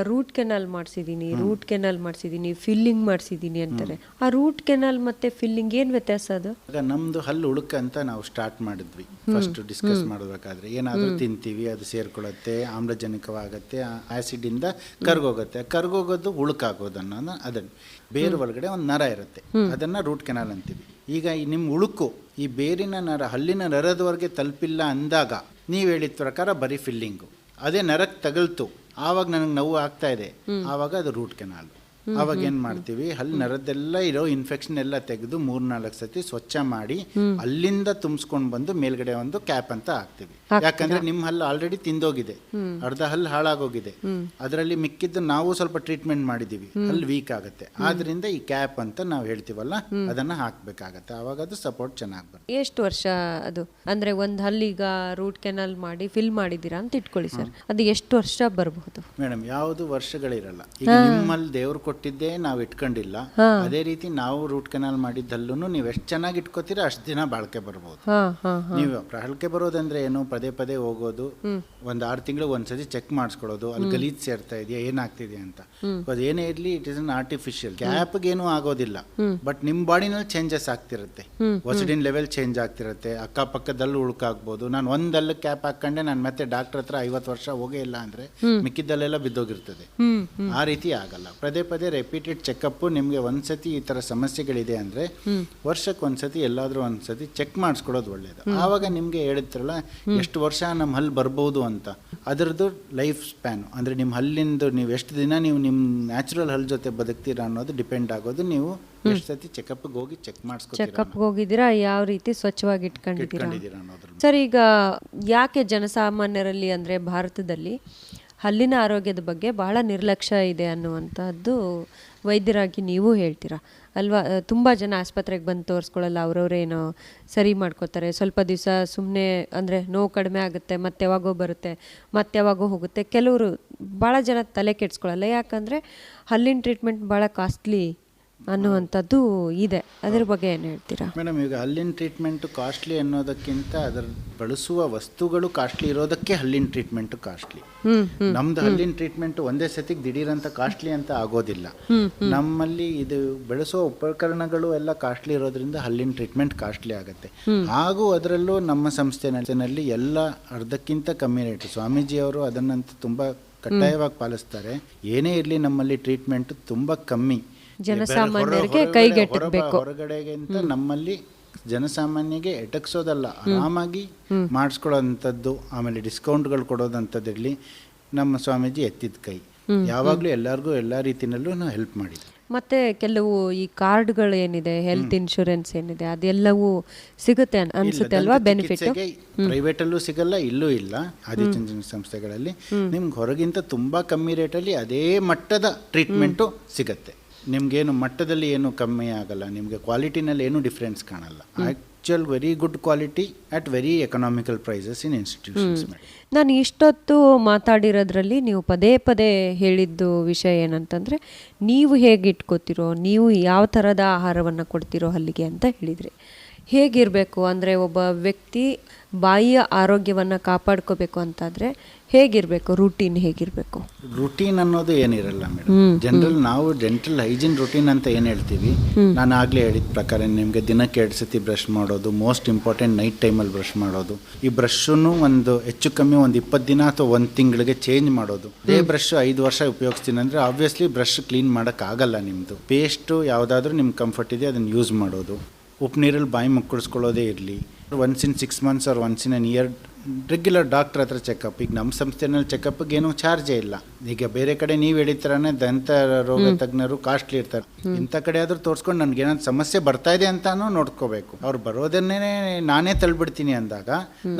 D: ರೂಟ್ ಕೆನಾಲ್ ಮಾಡಿಸಿದ್ದೀನಿ ರೂಟ್ ಕೆನಾಲ್ ಮಾಡಿಸಿದ್ದೀನಿ ಫಿಲ್ಲಿಂಗ್ ಮಾಡಿಸಿದ್ದೀನಿ ಅಂತಾರೆ. ಆ ರೂಟ್ ಕೆನಾಲ್ ಮತ್ತೆ ಫಿಲ್ಲಿಂಗ್ ಏನು ವ್ಯತ್ಯಾಸ ಅದು?
E: ಆಗ ನಮ್ದು ಹಲ್ಲು ಉಳುಕ ಅಂತ ನಾವು ಸ್ಟಾರ್ಟ್ ಮಾಡಿದ್ವಿ. ಫಸ್ಟ್ ಡಿಸ್ಕಸ್ ಮಾಡಬೇಕಾದ್ರೆ. ಏನಾದರೂ ತಿಂತೀವಿ ಅದು ಸೇರ್ಕೊಳ್ಳುತ್ತೆ ಆಮ್ಲಜನಕವಾಗತ್ತೆ ಆಸಿಡ್ ಇಂದ ಕರ್ಗೋಗುತ್ತೆ. ಕರ್ಗೋಗೋದು ಉಳುಕಾಗೋದು ಅನ್ನೋದು ಅದನ್ನು ಬೇರು ಒಳಗಡೆ ಒಂದು ನರ ಇರುತ್ತೆ. ಅದನ್ನ ರೂಟ್ ಕೆನಾಲ್ ಅಂತೀವಿ. ಈಗ ಈ ನಿಮ್ಮ ಉಳುಕು ಈ ಬೇರಿನ ನರ ಹಲ್ಲಿನ ನರದವರೆಗೆ ತಲುಪಿಲ್ಲ ಅಂದಾಗ ನೀವು ಹೇಳಿದ ಪ್ರಕಾರ ಬರೀ ಫಿಲ್ಲಿಂಗು ಅದೇ ನರಕ್ಕೆ ತಗಲ್ತು. ಆವಾಗ ನನಗೆ ನೋವು ಆಗ್ತಾ ಇದೆ. ಆವಾಗ ಅದು ರೂಟ್ ಕೆನಾಲ್ ಅವಾಗ ಏನ್ ಮಾಡ್ತೀವಿ? ಅಲ್ಲಿ ನರದೆಲ್ಲ ಇರೋ ಇನ್ಫೆಕ್ಷನ್ ಎಲ್ಲ ತೆಗೆದು ಮೂರ್ನಾಲ್ಕು ಸತಿ ಸ್ವಚ್ಛ ಮಾಡಿ ಅಲ್ಲಿಂದ ತುಂಬಿಸ್ಕೊಂಡು ಬಂದು ಮೇಲ್ಗಡೆ ಒಂದು ಕ್ಯಾಪ್ ಅಂತ ಹಾಕ್ತೀವಿ. ಯಾಕಂದ್ರೆ ನಿಮ್ಮ ಹಲ್ಲು ಆಲ್ರೆಡಿ ತಿಂದೋಗಿದೆ. ಅರ್ಧ ಹಲ್ಲು ಹಾಳಾಗೋಗಿದೆ. ಅದರಲ್ಲಿ ಮಿಕ್ಕಿದ್ದು ನಾವು ಸ್ವಲ್ಪ ಟ್ರೀಟ್ಮೆಂಟ್ ಮಾಡಿದೀವಿ. ಹಲ್ಲು ವೀಕ್ ಆಗುತ್ತೆ. ಆದ್ರಿಂದ ಈ ಕ್ಯಾಪ್ ಅಂತ ನಾವು ಹೇಳ್ತೀವಲ್ಲ ಅದನ್ನ ಹಾಕ್ಬೇಕಾಗತ್ತೆ. ಅವಾಗ ಅದು ಸಪೋರ್ಟ್ ಚೆನ್ನಾಗಿ ಬರುತ್ತೆ.
D: ಎಷ್ಟು ವರ್ಷ ಅದು? ಅಂದ್ರೆ ಒಂದು ಹಲ್ಲಿಗ ರೂಟ್ ಕೆನಲ್ ಮಾಡಿ ಫಿಲ್ ಮಾಡಿದೀರಾ ಅಂತ ಇಟ್ಕೊಳ್ಳಿ ಸರ್. ಅದು ಎಷ್ಟು ವರ್ಷ ಬರಬಹುದು?
E: ಮೇಡಮ್ ಯಾವುದು ವರ್ಷಗಳಿರಲ್ಲ. ಈಗ ನಿಮ್ಮಲ್ಲಿ ದೇವ್ರು ಕೊಟ್ಟಿದ್ದೇ ನಾವು ಇಟ್ಕೊಂಡಿಲ್ಲ. ಅದೇ ರೀತಿ ನಾವು ರೂಟ್ ಕೆನಲ್ ಮಾಡಿದ್ದಲ್ಲೂ ನೀವು ಎಷ್ಟು ಚೆನ್ನಾಗಿ ಇಟ್ಕೋತೀರಾ ಅಷ್ಟು ದಿನ ಬಾಳ್ಕೆ
D: ಬರಬಹುದು
E: ನೀವು ಬಾಳ್ಕೆ ಬರೋದಂದ್ರೆ ಏನು? ಪದೇ ಪದೇ ಹೋಗೋದು. ಒಂದ್ ಆರು ತಿಂಗಳು ಒಂದ್ಸತಿ ಚೆಕ್ ಮಾಡಿಸ್ಕೊಳ್ಳೋದು. ಅಲ್ಲಿ ಗಲೀಜ್ ಸೇರ್ತಾ ಇದೆಯಾ ಏನಾಗ್ತಿದೆ ಅಂತ. ಅದು ಏನೇ ಇರಲಿ ಇಟ್ ಇಸ್ ಅನ್ ಆರ್ಟಿಫಿಷಿಯಲ್ ಗ್ಯಾಪ್ಗೆ ಏನೂ ಆಗೋದಿಲ್ಲ. ಬಟ್ ನಿಮ್ಮ ಬಾಡಿನಲ್ಲಿ ಚೇಂಜಸ್ ಆಗ್ತಿರುತ್ತೆ. ಒಸಿಡಿನ್ ಲೆವೆಲ್ ಚೇಂಜ್ ಆಗ್ತಿರುತ್ತೆ. ಅಕ್ಕಪಕ್ಕದಲ್ಲೂ ಉಳ್ಕಾಗ್ಬೋದು. ನಾನು ಒಂದಲ್ಲ ಕ್ಯಾಪ್ ಹಾಕೊಂಡೆ ನಾನು ಮತ್ತೆ ಡಾಕ್ಟರ್ ಹತ್ರ ಐವತ್ತು ವರ್ಷ ಹೋಗೇ ಇಲ್ಲ ಅಂದ್ರೆ ಮಿಕ್ಕಿದ್ದಲ್ಲೆಲ್ಲ ಬಿದ್ದೋಗಿರ್ತದೆ. ಆ ರೀತಿ ಆಗಲ್ಲ. ಪದೇ ಪದೇ ರೆಪಿಟೆಡ್ ಚೆಕಪ್ ನಿಮಗೆ ಒಂದ್ಸತಿ ಈ ತರ ಸಮಸ್ಯೆಗಳಿದೆ ಅಂದ್ರೆ ವರ್ಷಕ್ಕೆ ಒಂದ್ಸತಿ ಎಲ್ಲಾದ್ರೂ ಒಂದ್ಸತಿ ಚೆಕ್ ಮಾಡಿಸ್ಕೊಡೋದು ಒಳ್ಳೇದು. ಆವಾಗ ನಿಮ್ಗೆ ಹೇಳಿದ್ರಲ್ಲ ಎಷ್ಟು ವರ್ಷ ನಮ್ಮ ಹಲ್ಲು ಬರ್ಬೋದು ಅಂತ. ಅದರದ್ದು ಲೈಫ್ ಸ್ಪ್ಯಾನ್. ಅಂದರೆ ನಿಮ್ಮ ಹಲ್ಲಿಂದು ನೀವು ಎಷ್ಟು ದಿನ ನೀವು ನಿಮ್ಮ ನ್ಯಾಚುರಲ್ ಹಲ್ ಜೊತೆ ಬದುಕ್ತೀರಾ ಅನ್ನೋದು ಡಿಪೆಂಡ್ ಆಗೋದು. ನೀವು ಎಷ್ಟು ಸತಿ ಚೆಕಪ್ಗೆ ಹೋಗಿ ಚೆಕ್ ಮಾಡಿಸ್ಕೊ
D: ಚೆಕಪ್ಗೆ ಹೋಗಿದ್ದೀರಾ? ಯಾವ ರೀತಿ ಸ್ವಚ್ಛವಾಗಿ ಇಟ್ಕೊಂಡಿದ್ದೀರಾ?
E: ಇಟ್ಕೊಂಡಿದ್ದೀರಾ ಅನ್ನೋದ್ರ
D: ಸರ್ ಈಗ ಯಾಕೆ ಜನಸಾಮಾನ್ಯರಲ್ಲಿ ಅಂದರೆ ಭಾರತದಲ್ಲಿ ಹಲ್ಲಿನ ಆರೋಗ್ಯದ ಬಗ್ಗೆ ಬಹಳ ನಿರ್ಲಕ್ಷ್ಯ ಇದೆ ಅನ್ನುವಂಥದ್ದು ವೈದ್ಯರಾಗಿ ನೀವು ಹೇಳ್ತೀರಾ? ಅಲ್ವಾ? ತುಂಬ ಜನ ಆಸ್ಪತ್ರೆಗೆ ಬಂದು ತೋರಿಸ್ಕೊಳ್ಳಲ್ಲ ಅವ್ರವ್ರೇನೋ ಸರಿ ಮಾಡ್ಕೋತಾರೆ. ಸ್ವಲ್ಪ ದಿವಸ ಸುಮ್ಮನೆ ಅಂದರೆ ನೋವು ಕಡಿಮೆ ಆಗುತ್ತೆ, ಮತ್ತೆ ಯಾವಾಗೋ ಬರುತ್ತೆ, ಮತ್ತೆ ಯಾವಾಗೋ ಹೋಗುತ್ತೆ. ಕೆಲವರು ಭಾಳ ಜನ ತಲೆ ಕೆಡ್ಸ್ಕೊಳ್ಳಲ್ಲ. ಯಾಕಂದರೆ ಹಲ್ಲಿನ ಟ್ರೀಟ್ಮೆಂಟ್ ಭಾಳ ಕಾಸ್ಟ್ಲಿ ಅನ್ನುವಂಥದ್ದು ಇದೆ. ಅದರ ಬಗ್ಗೆ ಏನು ಹೇಳ್ತೀರಾ?
E: ಮೇಡಮ್ ಈಗ ಹಲ್ಲಿನ ಟ್ರೀಟ್ಮೆಂಟ್ ಕಾಸ್ಟ್ಲಿ ಅನ್ನೋದಕ್ಕಿಂತ ಅದರ ಬಳಸುವ ವಸ್ತುಗಳು ಕಾಸ್ಟ್ಲಿ ಇರೋದಕ್ಕೆ ಹಲ್ಲಿನ ಟ್ರೀಟ್ಮೆಂಟ್ ಕಾಸ್ಟ್ಲಿ ನಮ್ದು ಹಲ್ಲಿನ ಟ್ರೀಟ್ಮೆಂಟ್ ಒಂದೇ ಸತಿಗೆ ದಿಢೀರಂತ ಕಾಸ್ಟ್ಲಿ ಅಂತ ಆಗೋದಿಲ್ಲ. ನಮ್ಮಲ್ಲಿ ಇದು ಬೆಳೆಸುವ ಉಪಕರಣಗಳು ಎಲ್ಲ ಕಾಸ್ಟ್ಲಿ ಇರೋದ್ರಿಂದ ಹಲ್ಲಿನ ಟ್ರೀಟ್ಮೆಂಟ್ ಕಾಸ್ಟ್ಲಿ ಆಗುತ್ತೆ. ಹಾಗೂ ಅದರಲ್ಲೂ ನಮ್ಮ ಸಂಸ್ಥೆನಲ್ಲಿ ಎಲ್ಲ ಅರ್ಧಕ್ಕಿಂತ ಕಮ್ಮಿ ರೇಟ್ ಸ್ವಾಮೀಜಿ ಅವರು ಅದನ್ನಂತೂ ತುಂಬಾ ಕಡ್ಡಾಯವಾಗಿ ಪಾಲಿಸ್ತಾರೆ. ಏನೇ ಇರಲಿ ನಮ್ಮಲ್ಲಿ ಟ್ರೀಟ್ಮೆಂಟ್ ತುಂಬಾ ಕಮ್ಮಿ.
D: ಜನಸಾಮಾನ್ಯರಿಗೆ.
E: ಹೊರ- ಹೊರಗಡೆಗಿಂತ ನಮ್ಮಲ್ಲಿ ಜನಸಾಮಾನ್ಯಗೆ ಎಟಕ್ಸೋದಲ್ಲ ಆರಾಮಾಗಿ ಮಾಡಿಸ್ಕೊಳ್ಳೋಂಥದ್ದು ಆಮೇಲೆ ಡಿಸ್ಕೌಂಟ್ಗಳು ಕೊಡೋದಂಥದ್ದಿರಲಿ ನಮ್ಮ ಸ್ವಾಮೀಜಿ ಎತ್ತಿದ ಕೈ. ಯಾವಾಗಲೂ ಎಲ್ಲರಿಗೂ ಎಲ್ಲ ರೀತಿಯಲ್ಲೂ ನಾವು ಹೆಲ್ಪ್ ಮಾಡಿದ್ವಿ.
D: ಮತ್ತೆ ಕೆಲವು ಈ ಕಾರ್ಡ್ಗಳು ಏನಿದೆ ಹೆಲ್ತ್ ಇನ್ಶೂರೆನ್ಸ್ ಏನಿದೆ ಅದೆಲ್ಲವೂ ಸಿಗುತ್ತೆ ಅನ್ಸುತ್ತೆ ಅಲ್ವಾ? ಬೆನಿಫಿಟ್
E: ಪ್ರೈವೇಟ್ ಅಲ್ಲೂ ಸಿಗಲ್ಲ ಇಲ್ಲೂ ಇಲ್ಲ. ಆದಿಚುಂಚನ ಸಂಸ್ಥೆಗಳಲ್ಲಿ ನಿಮ್ಗೆ ಹೊರಗಿಂತ ತುಂಬಾ ಕಮ್ಮಿ ರೇಟಲ್ಲಿ ಅದೇ ಮಟ್ಟದ ಟ್ರೀಟ್ಮೆಂಟು ಸಿಗತ್ತೆ. ನಿಮ್ಗೇನು ಮಟ್ಟದಲ್ಲಿ ಏನು ಕಮ್ಮಿ ಆಗಲ್ಲ ನಿಮಗೆ ಕ್ವಾಲಿಟಿನಲ್ಲಿ ಏನು ಡಿಫ್ರೆನ್ಸ್ ಕಾಣಲ್ಲ. Actual very good quality at very economical prices in institutions
D: ನಾನು ಇಷ್ಟೊತ್ತು ಮಾತಾಡಿರೋದ್ರಲ್ಲಿ ನೀವು ಪದೇ ಪದೇ ಹೇಳಿದ್ದು ವಿಷಯ ಏನಂತಂದರೆ ನೀವು ಹೇಗೆ ಇಟ್ಕೋತಿರೋ ನೀವು ಯಾವ ಥರದ ಆಹಾರವನ್ನು ಕೊಡ್ತಿರೋ ಹಲ್ಲಿಗೆ ಅಂತ ಹೇಳಿದ್ರಿ. ಹೇಗಿರಬೇಕು ಅಂದರೆ ಒಬ್ಬ ವ್ಯಕ್ತಿ ಬಾಯಿಯ ಆರೋಗ್ಯವನ್ನು ಕಾಪಾಡ್ಕೋಬೇಕು ಅಂತಾದರೆ ಹೇಗಿರಬೇಕು? ರೂಟೀನ್ ಹೇಗಿರಬೇಕು?
E: ರುಟೀನ್ ಅನ್ನೋದು ಏನಿರಲ್ಲ ಮೇಡಮ್ ಜನರಲ್ ನಾವು ಡೆಂಟಲ್ ಹೈಜಿನ್ ರುಟೀನ್ ಅಂತ ಏನು ಹೇಳ್ತೀವಿ? ನಾನು ಆಗಲೇ ಹೇಳಿದ ಪ್ರಕಾರ ನಿಮಗೆ ದಿನಕ್ಕೆ ಎರಡು ಸತಿ ಬ್ರಷ್ ಮಾಡೋದು ಮೋಸ್ಟ್ ಇಂಪಾರ್ಟೆಂಟ್ ನೈಟ್ ಟೈಮಲ್ಲಿ ಬ್ರಷ್ ಮಾಡೋದು. ಈ ಬ್ರಷನ್ನು ಒಂದು ಹೆಚ್ಚು ಕಮ್ಮಿ ಒಂದು ಇಪ್ಪತ್ತು ದಿನ ಅಥವಾ ಒಂದು ತಿಂಗಳಿಗೆ ಚೇಂಜ್ ಮಾಡೋದು. ಅದೇ ಬ್ರಷ್ ಐದು ವರ್ಷ ಉಪಯೋಗಿಸ್ತೀನಿ ಅಂದರೆ ಆಬ್ವಿಯಸ್ಲಿ ಬ್ರಷ್ ಕ್ಲೀನ್ ಮಾಡೋಕ್ಕಾಗಲ್ಲ ನಿಮ್ಮದು ಪೇಸ್ಟು ಯಾವುದಾದ್ರೂ ನಿಮ್ಗೆ ಕಂಫರ್ಟ್ ಇದೆ ಅದನ್ನು ಯೂಸ್ ಮಾಡೋದು. ಉಪ್ಪು ನೀರಲ್ಲಿ ಬಾಯಿ ಮುಕ್ಕಳಿಸ್ಕೊಳ್ಳೋದೇ ಇರಲಿ. Once in six months or once in an year regular doctor ಹತ್ರ ಚೆಕಪ್ ಈಗ ನಮ್ಮ ಸಂಸ್ಥೆನಲ್ಲಿ ಚೆಕಪ್ಗೆ ಏನೂ ಚಾರ್ಜೇ ಇಲ್ಲ. ಈಗ ಬೇರೆ ಕಡೆ ನೀವು ಹೇಳಿದ್ರಾನೆ ದಂತ ರೋಗ ತಜ್ಞರು ಕಾಸ್ಟ್ಲಿ ಇರ್ತಾರೆ. ಇಂಥ ಕಡೆ ಆದರೂ ತೋರಿಸ್ಕೊಂಡು ನನಗೆ ಏನಾದ್ರು ಸಮಸ್ಯೆ ಬರ್ತಾ ಇದೆ ಅಂತಾನು ನೋಡ್ಕೋಬೇಕು. ಅವ್ರು ಬರೋದನ್ನೇ ನಾನೇ ತಳ್ಬಿಡ್ತೀನಿ ಅಂದಾಗ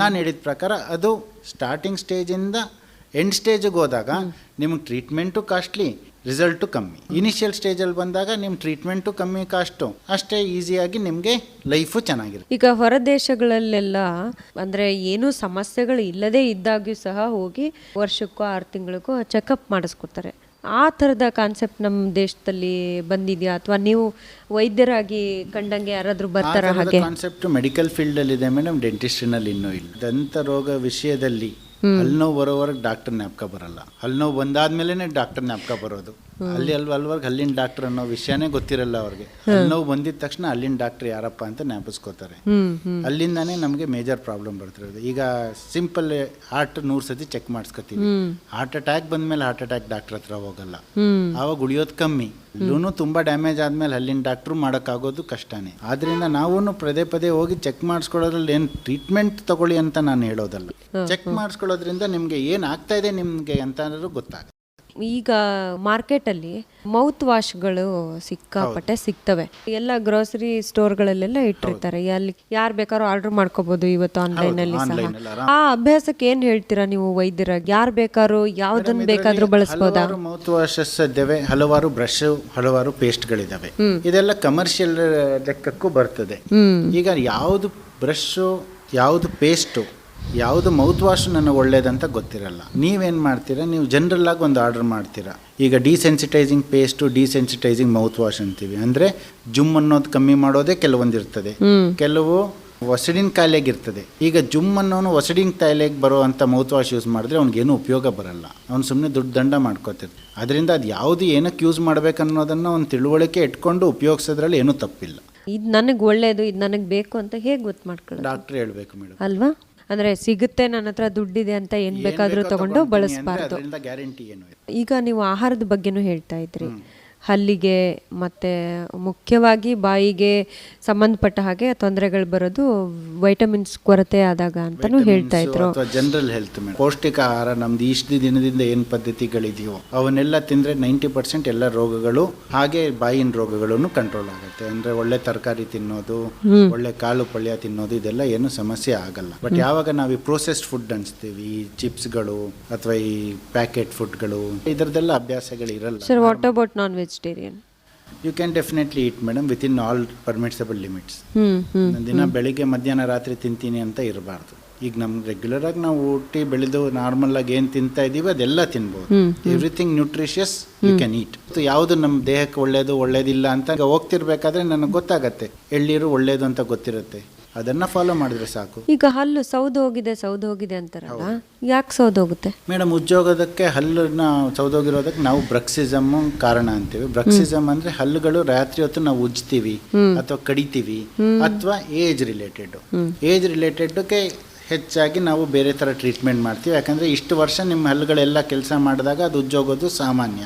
E: ನಾನು ಹೇಳಿದ ಪ್ರಕಾರ ಅದು ಸ್ಟಾರ್ಟಿಂಗ್ ಸ್ಟೇಜಿಂದ ಎಂಡ್ ಸ್ಟೇಜಿಗೆ ಹೋದಾಗ ನಿಮಗೆ ಟ್ರೀಟ್ಮೆಂಟು ಕಾಸ್ಟ್ಲಿ ರಿಸಲ್ಟು ಕಮ್ಮಿ. ಇನಿಷಿಯಲ್ ಸ್ಟೇಜಲ್ಲಿ ಬಂದಾಗ ನಿಮ್ಮ ಟ್ರೀಟ್ಮೆಂಟು ಕಮ್ಮಿ ಕಾಸ್ಟು ಅಷ್ಟೇ ಈಸಿಯಾಗಿ ನಿಮಗೆ ಲೈಫು ಚೆನ್ನಾಗಿರುತ್ತೆ.
D: ಈಗ ಹೊರ ದೇಶಗಳಲ್ಲೆಲ್ಲ ಅಂದ್ರೆ ಏನೂ ಸಮಸ್ಯೆಗಳು ಇಲ್ಲದೇ ಇದ್ದಾಗ್ಯೂ ಸಹ ಹೋಗಿ ವರ್ಷಕ್ಕೂ ಆರು ತಿಂಗಳಿಗೂ ಚೆಕಪ್ ಮಾಡಿಸ್ಕೊತಾರೆ ಆ ಥರದ ಕಾನ್ಸೆಪ್ಟ್ ನಮ್ಮ ದೇಶದಲ್ಲಿ ಬಂದಿದೆಯಾ? ಅಥವಾ ನೀವು ವೈದ್ಯರಾಗಿ ಕಂಡಂಗೆ ಯಾರಾದರೂ ಬರ್ತಾರ ಹಾಗೆ?
E: ಕಾನ್ಸೆಪ್ಟ್ ಮೆಡಿಕಲ್ ಫೀಲ್ಡ್ ಅಲ್ಲಿ ಇದೆ ಮೇಡಮ್ ಡೆಂಟಿಸ್ಟ್ರಿನಲ್ಲಿ ಇನ್ನೂ ಇಲ್ಲ. ದಂತ ರೋಗ ವಿಷಯದಲ್ಲಿ ಹಲ್ಲು ನೋವು ಬರೋವರೆಗೆ ಡಾಕ್ಟರ್ ಜ್ಞಾಪಕ ಬರಲ್ಲ. ಹಲ್ಲು ನೋವು ಬಂದಾದ್ಮೇಲೆ ಡಾಕ್ಟರ್ ಜ್ಞಾಪಕ ಬರೋದು. ಅಲ್ಲಿ ಅಲ್ವ ಅಲ್ವರ್ಗೆ ಅಲ್ಲಿನ ಡಾಕ್ಟರ್ ಅನ್ನೋ ವಿಷಯನೇ ಗೊತ್ತಿರಲ್ಲ ಅವ್ರಿಗೆ. ನೋವು ಬಂದಿದ ತಕ್ಷಣ ಅಲ್ಲಿನ ಡಾಕ್ಟರ್ ಯಾರಪ್ಪ ಅಂತ ಜ್ಞಾಪಿಸ್ಕೋತಾರೆ. ಅಲ್ಲಿಂದಾನೇ ನಮಗೆ ಮೇಜರ್ ಪ್ರಾಬ್ಲಮ್ ಬರ್ತಿರೋದು. ಈಗ ಸಿಂಪಲ್ ಹಾರ್ಟ್ ನೂರು ಸತಿ ಚೆಕ್ ಮಾಡಿಸ್ಕೊತೀವಿ. ಹಾರ್ಟ್ ಅಟ್ಯಾಕ್ ಬಂದ್ಮೇಲೆ ಹಾರ್ಟ್ ಅಟ್ಯಾಕ್ ಡಾಕ್ಟರ್ ಹತ್ರ ಹೋಗಲ್ಲ. ಅವಾಗ ಉಳಿಯೋದು ಕಮ್ಮಿ. ಲೂನು ತುಂಬಾ ಡ್ಯಾಮೇಜ್ ಆದ್ಮೇಲೆ ಅಲ್ಲಿನ ಡಾಕ್ಟ್ರು ಮಾಡೋಕ್ಕಾಗೋದು ಕಷ್ಟನೇ. ಆದ್ರಿಂದ ನಾವು ಪದೇ ಪದೇ ಹೋಗಿ ಚೆಕ್ ಮಾಡಿಸ್ಕೊಳ್ಳೋದ್ರಲ್ಲಿ ಏನು ಟ್ರೀಟ್ಮೆಂಟ್ ತಗೊಳ್ಳಿ ಅಂತ ನಾನು ಹೇಳೋದಲ್ಲ. ಚೆಕ್ ಮಾಡಿಸ್ಕೊಳ್ಳೋದ್ರಿಂದ ನಿಮಗೆ ಏನು ಆಗ್ತಾ ಇದೆ ನಿಮಗೆ ಅಂತ ಗೊತ್ತಾಗುತ್ತೆ
D: ಈಗ ಮಾರ್ಕೆಟಲ್ಲಿ ಮೌತ್ ವಾಶ್ಗಳು ಸಿಕ್ಕಾಪಟ್ಟೆ ಸಿಗ್ತವೆ. ಎಲ್ಲ ಗ್ರೋಸರಿ ಸ್ಟೋರ್ಗಳಲ್ಲೆಲ್ಲ ಇಟ್ಟಿರ್ತಾರೆ. ಅಲ್ಲಿ ಯಾರು ಬೇಕಾದ್ರೂ ಆರ್ಡರ್ ಮಾಡ್ಕೋಬಹುದು ಇವತ್ತು ಆನ್ಲೈನ್ ಅಲ್ಲಿ ಸಹ. ಆ ಅಭ್ಯಾಸಕ್ಕೆ ಏನ್ ಹೇಳ್ತೀರಾ ನೀವು ವೈದ್ಯರಾಗಿ ಯಾರು ಬೇಕಾದ್ರೂ ಯಾವ್ದನ್ನ ಬೇಕಾದ್ರೂ ಬಳಸ್ಬೋದಾ?
E: ಮೌತ್ ವಾಶಸ್ ಇದ್ದಾವೆ ಹಲವಾರು ಬ್ರಷ್ ಹಲವಾರು ಪೇಸ್ಟ್ಗಳಿದ್ದಾವೆ ಇದೆಲ್ಲ ಕಮರ್ಷಿಯಲ್ ಲೆಕ್ಕಕ್ಕೂ ಬರ್ತದೆ. ಈಗ ಯಾವುದು ಬ್ರಷ್ ಯಾವುದು ಪೇಸ್ಟು ಯಾವುದು ಮೌತ್ ವಾಶ್ ನನಗೆ ಒಳ್ಳೇದಂತ ಗೊತ್ತಿರಲ್ಲ. ನೀವೇನು ಮಾಡ್ತೀರಾ? ನೀವು ಜನರಲ್ ಆಗಿ ಒಂದು ಆರ್ಡರ್ ಮಾಡ್ತೀರಾ. ಈಗ ಡಿಸೆನ್ಸಿಟೈಸಿಂಗ್ ಪೇಸ್ಟು ಡಿಸೆನ್ಸಿಟೈಸಿಂಗ್ ಮೌತ್ ವಾಶ್ ಅಂತೀವಿ. ಅಂದರೆ ಜುಮ್ ಅನ್ನೋದು ಕಮ್ಮಿ ಮಾಡೋದೇ ಕೆಲವೊಂದಿರ್ತದೆ ಕೆಲವು ಒಸಡಿನ ಕಾಯಿಲೆಗೆ ಇರ್ತದೆ. ಈಗ ಜುಮ್ ಅನ್ನೋನು ಒಸಡಿನ ಕಾಯಿಲೆಗೆ ಬರೋ ಅಂಥ ಮೌತ್ ವಾಶ್ ಯೂಸ್ ಮಾಡಿದ್ರೆ ಅವ್ನಿಗೇನು ಉಪಯೋಗ ಬರಲ್ಲ. ಅವ್ನು ಸುಮ್ಮನೆ ದುಡ್ಡು ದಂಡ ಮಾಡ್ಕೋತಿರ್ತಾನೆ. ಅದರಿಂದ ಅದು ಯಾವುದು ಏನಕ್ಕೆ ಯೂಸ್ ಮಾಡ್ಬೇಕನ್ನೋದನ್ನು ಒಂದು ತಿಳುವಳಿಕೆ ಇಟ್ಕೊಂಡು ಉಪಯೋಗಿಸೋದ್ರಲ್ಲಿ ಏನೂ ತಪ್ಪಿಲ್ಲ.
D: ಇದು ನನಗೆ ಒಳ್ಳೇದು ಇದು ನನಗೆ ಬೇಕು ಅಂತ ಹೇಗೆ ಗೊತ್ತು ಮಾಡ್ಕೊಳ್ಳಿ
E: ಡಾಕ್ಟ್ರ್ ಹೇಳಬೇಕು ಮೇಡಮ್.
D: ಅಲ್ವಾ? ಅಂದ್ರೆ ಸಿಗುತ್ತೆ ನನ್ನ ಹತ್ರ ದುಡ್ಡಿದೆ ಅಂತ ಏನ್ ಬೇಕಾದ್ರೂ ತಗೊಂಡು ಬಳಸಬಾರ್ದು. ಈಗ ನೀವು ಆಹಾರದ ಬಗ್ಗೆನೂ ಹೇಳ್ತಾ ಇದ್ರಿ. ಹಲ್ಲಿಗೆ ಮತ್ತು ಮುಖ್ಯವಾಗಿ ಬಾಯಿಗೆ ಸಂಬಂಧಪಟ್ಟ ಹಾಗೆ ತೊಂದರೆಗಳು ಬರೋದು ವೈಟಮಿನ್ಸ್ ಕೊರತೆ ಆದಾಗ ಅಂತಲೂ ಹೇಳ್ತಾ ಇದ್ರು.
E: ಜನರಲ್ ಹೆಲ್ತ್ ಪೌಷ್ಟಿಕ ಆಹಾರ ನಮ್ದು ಇಷ್ಟು ದಿನದಿಂದ ಏನು ಪದ್ಧತಿಗಳಿದೆಯೋ ಅವನ್ನೆಲ್ಲ ತಿಂದರೆ ನೈಂಟಿ ಪರ್ಸೆಂಟ್ ಎಲ್ಲ ರೋಗಗಳು ಹಾಗೆ ಬಾಯಿನ ರೋಗಗಳನ್ನು ಕಂಟ್ರೋಲ್ ಆಗುತ್ತೆ. ಅಂದರೆ ಒಳ್ಳೆ ತರಕಾರಿ ತಿನ್ನೋದು ಒಳ್ಳೆ ಕಾಳು ಪಲ್ಯ ತಿನ್ನೋದು ಇದೆಲ್ಲ ಏನು ಸಮಸ್ಯೆ ಆಗಲ್ಲ. ಬಟ್ ಯಾವಾಗ ನಾವು ಈ ಪ್ರೋಸೆಸ್ಡ್ ಫುಡ್ ಅನ್ಸ್ತೀವಿ ಈ ಚಿಪ್ಸ್ಗಳು ಅಥವಾ ಈ ಪ್ಯಾಕೆಟ್ ಫುಡ್ಗಳು ಇದರದೆಲ್ಲ ಅಭ್ಯಾಸಗಳು ಇರಲ್ಲ
D: sir what about non vegetarian
E: you can definitely eat madam with in all permissible limits ದಿನ ಬೆಳಿಗ್ಗೆ ಮಧ್ಯಾಹ್ನ ರಾತ್ರಿ ತಿಂತೀನಿ ಅಂತ ಇರಬಾರ್ದು. ಈಗ ನಮ್ಗೆ ರೆಗ್ಯುಲರ್ ಆಗಿ ನಾವು ಹುಟ್ಟಿ ಬೆಳೆದು ನಾರ್ಮಲ್ ಆಗಿ ಏನು ತಿಂತಾ ಇದೀವಿ ಅದೆಲ್ಲ ತಿನ್ಬೋದು. Everything nutritious you can eat ಯಾವುದು ನಮ್ಮ ದೇಹಕ್ಕೆ ಒಳ್ಳೇದು ಒಳ್ಳೇದಿಲ್ಲ ಅಂತ ಹೋಗ್ತಿರ್ಬೇಕಾದ್ರೆ ನನಗೆ ಗೊತ್ತಾಗತ್ತೆ. ಎಳ್ಳೀರು ಒಳ್ಳೇದು ಅಂತ ಗೊತ್ತಿರುತ್ತೆ. ಅದನ್ನ ಫಾಲೋ ಮಾಡಿದ್ರೆ ಸಾಕು.
D: ಈಗ ಹಲ್ಲು ಸೌದು ಹೋಗಿದೆ ಸೌದು ಹೋಗಿದೆ ಅಂತಾರಲ್ಲ ಯಾಕೆ ಸೌದು ಹೋಗುತ್ತೆ?
E: ಮೇಡಮ್ ಉದ್ಯೋಗದಕ್ಕೆ ಹಲ್ಲನ್ನ ಸೌದೋಗಿರೋದಕ್ಕೆ ನಾವು ಬ್ರಕ್ಸಿಸಮ್ ಕಾರಣ ಅಂತೀವಿ. ಬ್ರಕ್ಸಿಸಮ್ ಅಂದ್ರೆ ಹಲ್ಲುಗಳು ರಾತ್ರಿ ಹೊತ್ತು ನಾವು ಉಜ್ತೀವಿ ಅಥವಾ ಕಡಿತೀವಿ ಅಥವಾ ಏಜ್ ರಿಲೇಟೆಡ್ ಏಜ್ ರಿಲೇಟೆಡ್ಗೆ ಹೆಚ್ಚಾಗಿ ನಾವು ಬೇರೆ ಥರ ಟ್ರೀಟ್ಮೆಂಟ್ ಮಾಡ್ತೀವಿ. ಯಾಕಂದ್ರೆ ಇಷ್ಟು ವರ್ಷ ನಿಮ್ಮ ಹಲ್ಲುಗಳೆಲ್ಲ ಕೆಲಸ ಮಾಡಿದಾಗ ಅದು ಉಜ್ಜೋಗೋದು ಸಾಮಾನ್ಯ.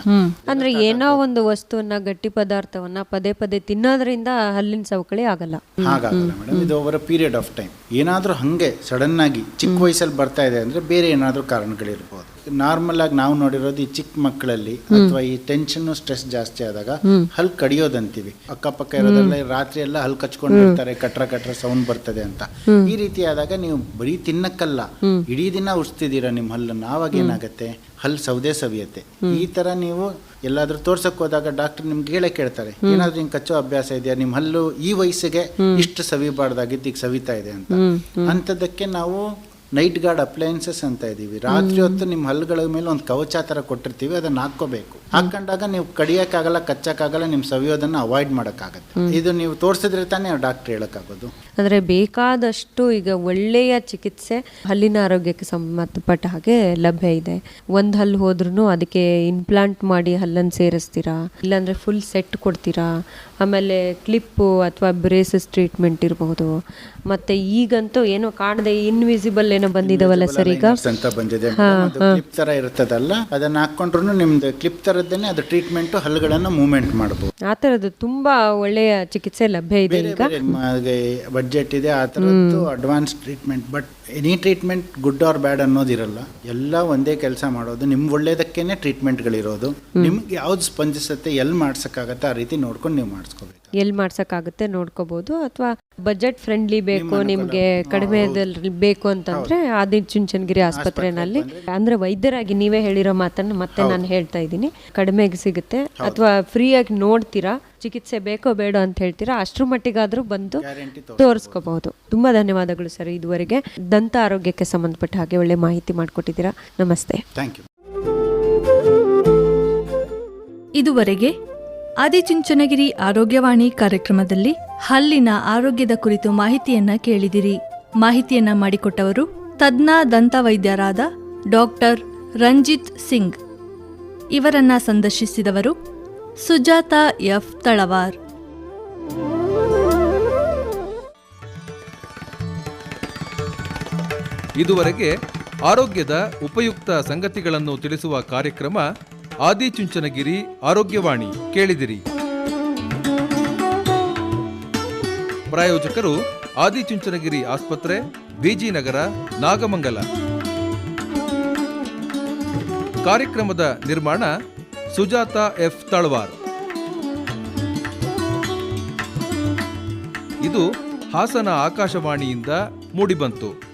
D: ಅಂದ್ರೆ ಏನೋ ಒಂದು ವಸ್ತುವನ್ನ ಗಟ್ಟಿ ಪದಾರ್ಥವನ್ನ ಪದೇ ಪದೇ ತಿನ್ನೋದ್ರಿಂದ ಹಲ್ಲಿನ ಸವಕಳಿ ಆಗಲ್ಲ.
E: ಹಾಗಾಗಲ್ಲ ಮೇಡಮ್. ಇದು over a period of time ಏನಾದರೂ ಹಾಗೆ ಸಡನ್ ಆಗಿ ಚಿಕ್ಕ ವಯಸ್ಸಲ್ಲಿ ಬರ್ತಾ ಇದೆ ಅಂದ್ರೆ ಬೇರೆ ಏನಾದರೂ ಕಾರಣಗಳಿರ್ಬೋದು. ನಾರ್ಮಲ್ ಆಗಿ ನಾವು ನೋಡಿರೋದು ಈ ಚಿಕ್ಕ ಮಕ್ಕಳಲ್ಲಿ ಅಥವಾ ಈ ಟೆನ್ಷನ್ ಸ್ಟ್ರೆಸ್ ಜಾಸ್ತಿ ಆದಾಗ ಹಲ್ ಕಡಿಯೋದಂತೀವಿ. ಅಕ್ಕಪಕ್ಕ ಇರೋದ್ರಲ್ಲಿ ರಾತ್ರಿ ಎಲ್ಲ ಹಲ್ ಕಚ್ಕೊಂಡಿರ್ತಾರೆ ಕಟ್ರ ಕಟ್ರ ಸೌಂಡ್ ಬರ್ತದೆ ಅಂತ. ಈ ರೀತಿ ಆದಾಗ ನೀವು ಬರೀ ತಿನ್ನಕ್ಕಲ್ಲ ಇಡೀ ದಿನ ಉಡ್ಸ್ತಿದ್ದೀರಾ ನಿಮ್ಮ ಹಲ್ಲನ್ನು? ಆವಾಗ ಏನಾಗತ್ತೆ? ಹಲ್ ಸೌದೆ ಸವಿಯತ್ತೆ. ಈ ತರ ನೀವು ಎಲ್ಲಾದ್ರೂ ತೋರ್ಸಕ್ ಹೋದಾಗ ಡಾಕ್ಟರ್ ನಿಮ್ಗೆ ಹೇಳೇ ಕೇಳ್ತಾರೆ ಏನಾದ್ರೂ ನಿಮ್ ಕಚ್ಚೋ ಅಭ್ಯಾಸ ಇದೆಯಾ? ನಿಮ್ ಹಲ್ಲು ಈ ವಯಸ್ಸಿಗೆ ಇಷ್ಟು ಸವಿಬಾರ್ದಾಗಿದ್ದು ಈಗ ಸವಿತಾ ಇದೆ ಅಂತ. ಅಂತದಕ್ಕೆ ನಾವು ನೈಟ್ ಗಾರ್ಡ್ ಅಪ್ಲಯನ್ಸಸ್ ಅಂತ ಇದ್ದೀವಿ ರಾತ್ರಿ ಹೊತ್ತು ನಿಮ್ಮ ಹಲ್ಲುಗಳ ಮೇಲೆ ಒಂದು ಕವಚ ಥರ ಕೊಟ್ಟಿರ್ತೀವಿ ಅದನ್ನು ಹಾಕೋಬೇಕು ಹಾಕೊಂಡಾಗ ನೀವು ಕಡಿಯೋಕ್ಕಾಗಲ್ಲ ಕಚ್ಚಕ್ಕಾಗಲ್ಲ ನಿಮ್ಮ ಸವಿಯೋದನ್ನ ಅವಾಯ್ಡ್ ಮಾಡೋಕ್ಕಾಗತ್ತೆ. ಇದು ನೀವು ತೋರಿಸಿದ್ರೆ ತಾನೇ ಡಾಕ್ಟರ್ ಹೇಳಕ್ಕಾಗೋದು.
D: ಅಂದ್ರೆ ಬೇಕಾದಷ್ಟು ಈಗ ಒಳ್ಳೆಯ ಚಿಕಿತ್ಸೆ ಹಲ್ಲಿನ ಆರೋಗ್ಯಕ್ಕೆ ಸಂಬಂಧಪಟ್ಟ ಹಾಗೆ ಲಭ್ಯ ಇದೆ. ಒಂದು ಹಲ್ಲು ಹೋದ್ರೂ ಅದಕ್ಕೆ ಇಂಪ್ಲಾಂಟ್ ಮಾಡಿ ಹಲ್ಲನ್ನು ಸೇರಿಸ್ತೀರಾ? ಇಲ್ಲಾಂದ್ರೆ ಫುಲ್ ಸೆಟ್ ಕೊಡ್ತೀರಾ? ಆಮೇಲೆ ಕ್ಲಿಪ್ಪು ಅಥವಾ ಬ್ರೇಸಸ್ ಟ್ರೀಟ್ಮೆಂಟ್ ಇರಬಹುದು ಮತ್ತೆ ಈಗಂತೂ ಏನೋ ಕಾಣದೆ ಇನ್ವಿಸಿಬಲ್ ಏನೋ ಬಂದಿದಾವಲ್ಲ ಸರ್ ಈಗ?
E: ಅಂತ ಬಂದಿದೆ. ಕ್ಲಿಪ್ ತರ ಇರ್ತದಲ್ಲ ಅದನ್ನ ಹಾಕೊಂಡ್ರು ನಿಮ್ದು ಕ್ಲಿಪ್ ತರದ್ದೇನೆ ಅದು ಟ್ರೀಟ್ಮೆಂಟ್ ಹಲ್ಲುಗಳನ್ನು ಮೂವ್ಮೆಂಟ್ ಮಾಡಬಹುದು
D: ಆ ಥರದ್ದು ತುಂಬಾ ಒಳ್ಳೆಯ ಚಿಕಿತ್ಸೆ ಲಭ್ಯ ಇದೆ ಈಗ.
E: ಬಡ್ಜೆಟ್ ಇದೆ ಆ ಥರದ್ದು advance treatment but any treatment good or bad ಅನ್ನೋದಿರಲ್ಲ. ಎಲ್ಲ ಒಂದೇ ಕೆಲಸ ಮಾಡೋದು ನಿಮ್ ಒಳ್ಳೇದಕ್ಕೇನೆ ಟ್ರೀಟ್ಮೆಂಟ್ಗಳಿರೋದು ನಿಮ್ಗೆ ಯಾವ್ದು ಸ್ಪಂದಿಸುತ್ತೆ ಎಲ್ಲಿ ಮಾಡ್ಸಕ್ಕಾಗತ್ತೆ ಆ ರೀತಿ ನೋಡ್ಕೊಂಡು ನೀವು ಮಾಡಿಸ್ಕೋಬೇಕು.
D: ಎಲ್ಲಿ ಮಾಡ್ಸೋಕ್ಕಾಗುತ್ತೆ ನೋಡ್ಕೋಬಹುದು ಅಥವಾ ಬಜೆಟ್ ಫ್ರೆಂಡ್ಲಿ ಬೇಕು ನಿಮಗೆ ಕಡಿಮೆ ಬೇಕು ಅಂತಂದ್ರೆ ಆದಿ ಚುಂಚನಗಿರಿ ಆಸ್ಪತ್ರೆನಲ್ಲಿ. ಅಂದ್ರೆ ವೈದ್ಯರಾಗಿ ನೀವೇ ಹೇಳಿರೋ ಮಾತನ್ನ ಮತ್ತೆ ನಾನು ಹೇಳ್ತಾ ಇದ್ದೀನಿ. ಕಡಿಮೆಗೆ ಸಿಗುತ್ತೆ. ಅಥವಾ ಫ್ರೀಯಾಗಿ ನೋಡ್ತೀರಾ ಚಿಕಿತ್ಸೆ ಬೇಕೋ ಬೇಡ ಅಂತ ಹೇಳ್ತೀರಾ ಅಷ್ಟ್ರ ಮಟ್ಟಿಗಾದ್ರೂ ಬಂದು ತೋರಿಸ್ಕೋಬಹುದು ತುಂಬಾ ಧನ್ಯವಾದಗಳು ಸರ್ ಇದುವರೆಗೆ. ದಂತ ಆರೋಗ್ಯಕ್ಕೆ ಸಂಬಂಧಪಟ್ಟ ಹಾಗೆ ಒಳ್ಳೆ ಮಾಹಿತಿ ಮಾಡಿಕೊಟ್ಟಿದ್ದೀರಾ. ನಮಸ್ತೆ.
E: ಥ್ಯಾಂಕ್ ಯು
C: ಇದುವರೆಗೆ ಆದಿಚುಂಚನಗಿರಿ ಆರೋಗ್ಯವಾಣಿ ಕಾರ್ಯಕ್ರಮದಲ್ಲಿ ಹಲ್ಲಿನ ಆರೋಗ್ಯದ ಕುರಿತು ಮಾಹಿತಿಯನ್ನ ಕೇಳಿದಿರಿ. ಮಾಹಿತಿಯನ್ನ ಮಾಡಿಕೊಟ್ಟವರು ತಜ್ಞ ದಂತ ವೈದ್ಯರಾದ ಡಾಕ್ಟರ್ ರಂಜಿತ್ ಸಿಂಗ್. ಇವರನ್ನ ಸಂದರ್ಶಿಸಿದವರು ಸುಜಾತ ಎಫ್ ತಳವಾರ್.
B: ಇದುವರೆಗೆ ಆರೋಗ್ಯದ ಉಪಯುಕ್ತ ಸಂಗತಿಗಳನ್ನು ತಿಳಿಸುವ ಕಾರ್ಯಕ್ರಮ ಆದಿಚುಂಚನಗಿರಿ ಆರೋಗ್ಯವಾಣಿ ಕೇಳಿದಿರಿ. ಪ್ರಾಯೋಜಕರು ಆದಿಚುಂಚನಗಿರಿ ಆಸ್ಪತ್ರೆ ಬಿಜಿನಗರ ನಾಗಮಂಗಲ. ಕಾರ್ಯಕ್ರಮದ ನಿರ್ಮಾಣ ಸುಜಾತ ಎಫ್ ತಳವಾರ್. ಇದು ಹಾಸನ ಆಕಾಶವಾಣಿಯಿಂದ ಮೂಡಿಬಂತು.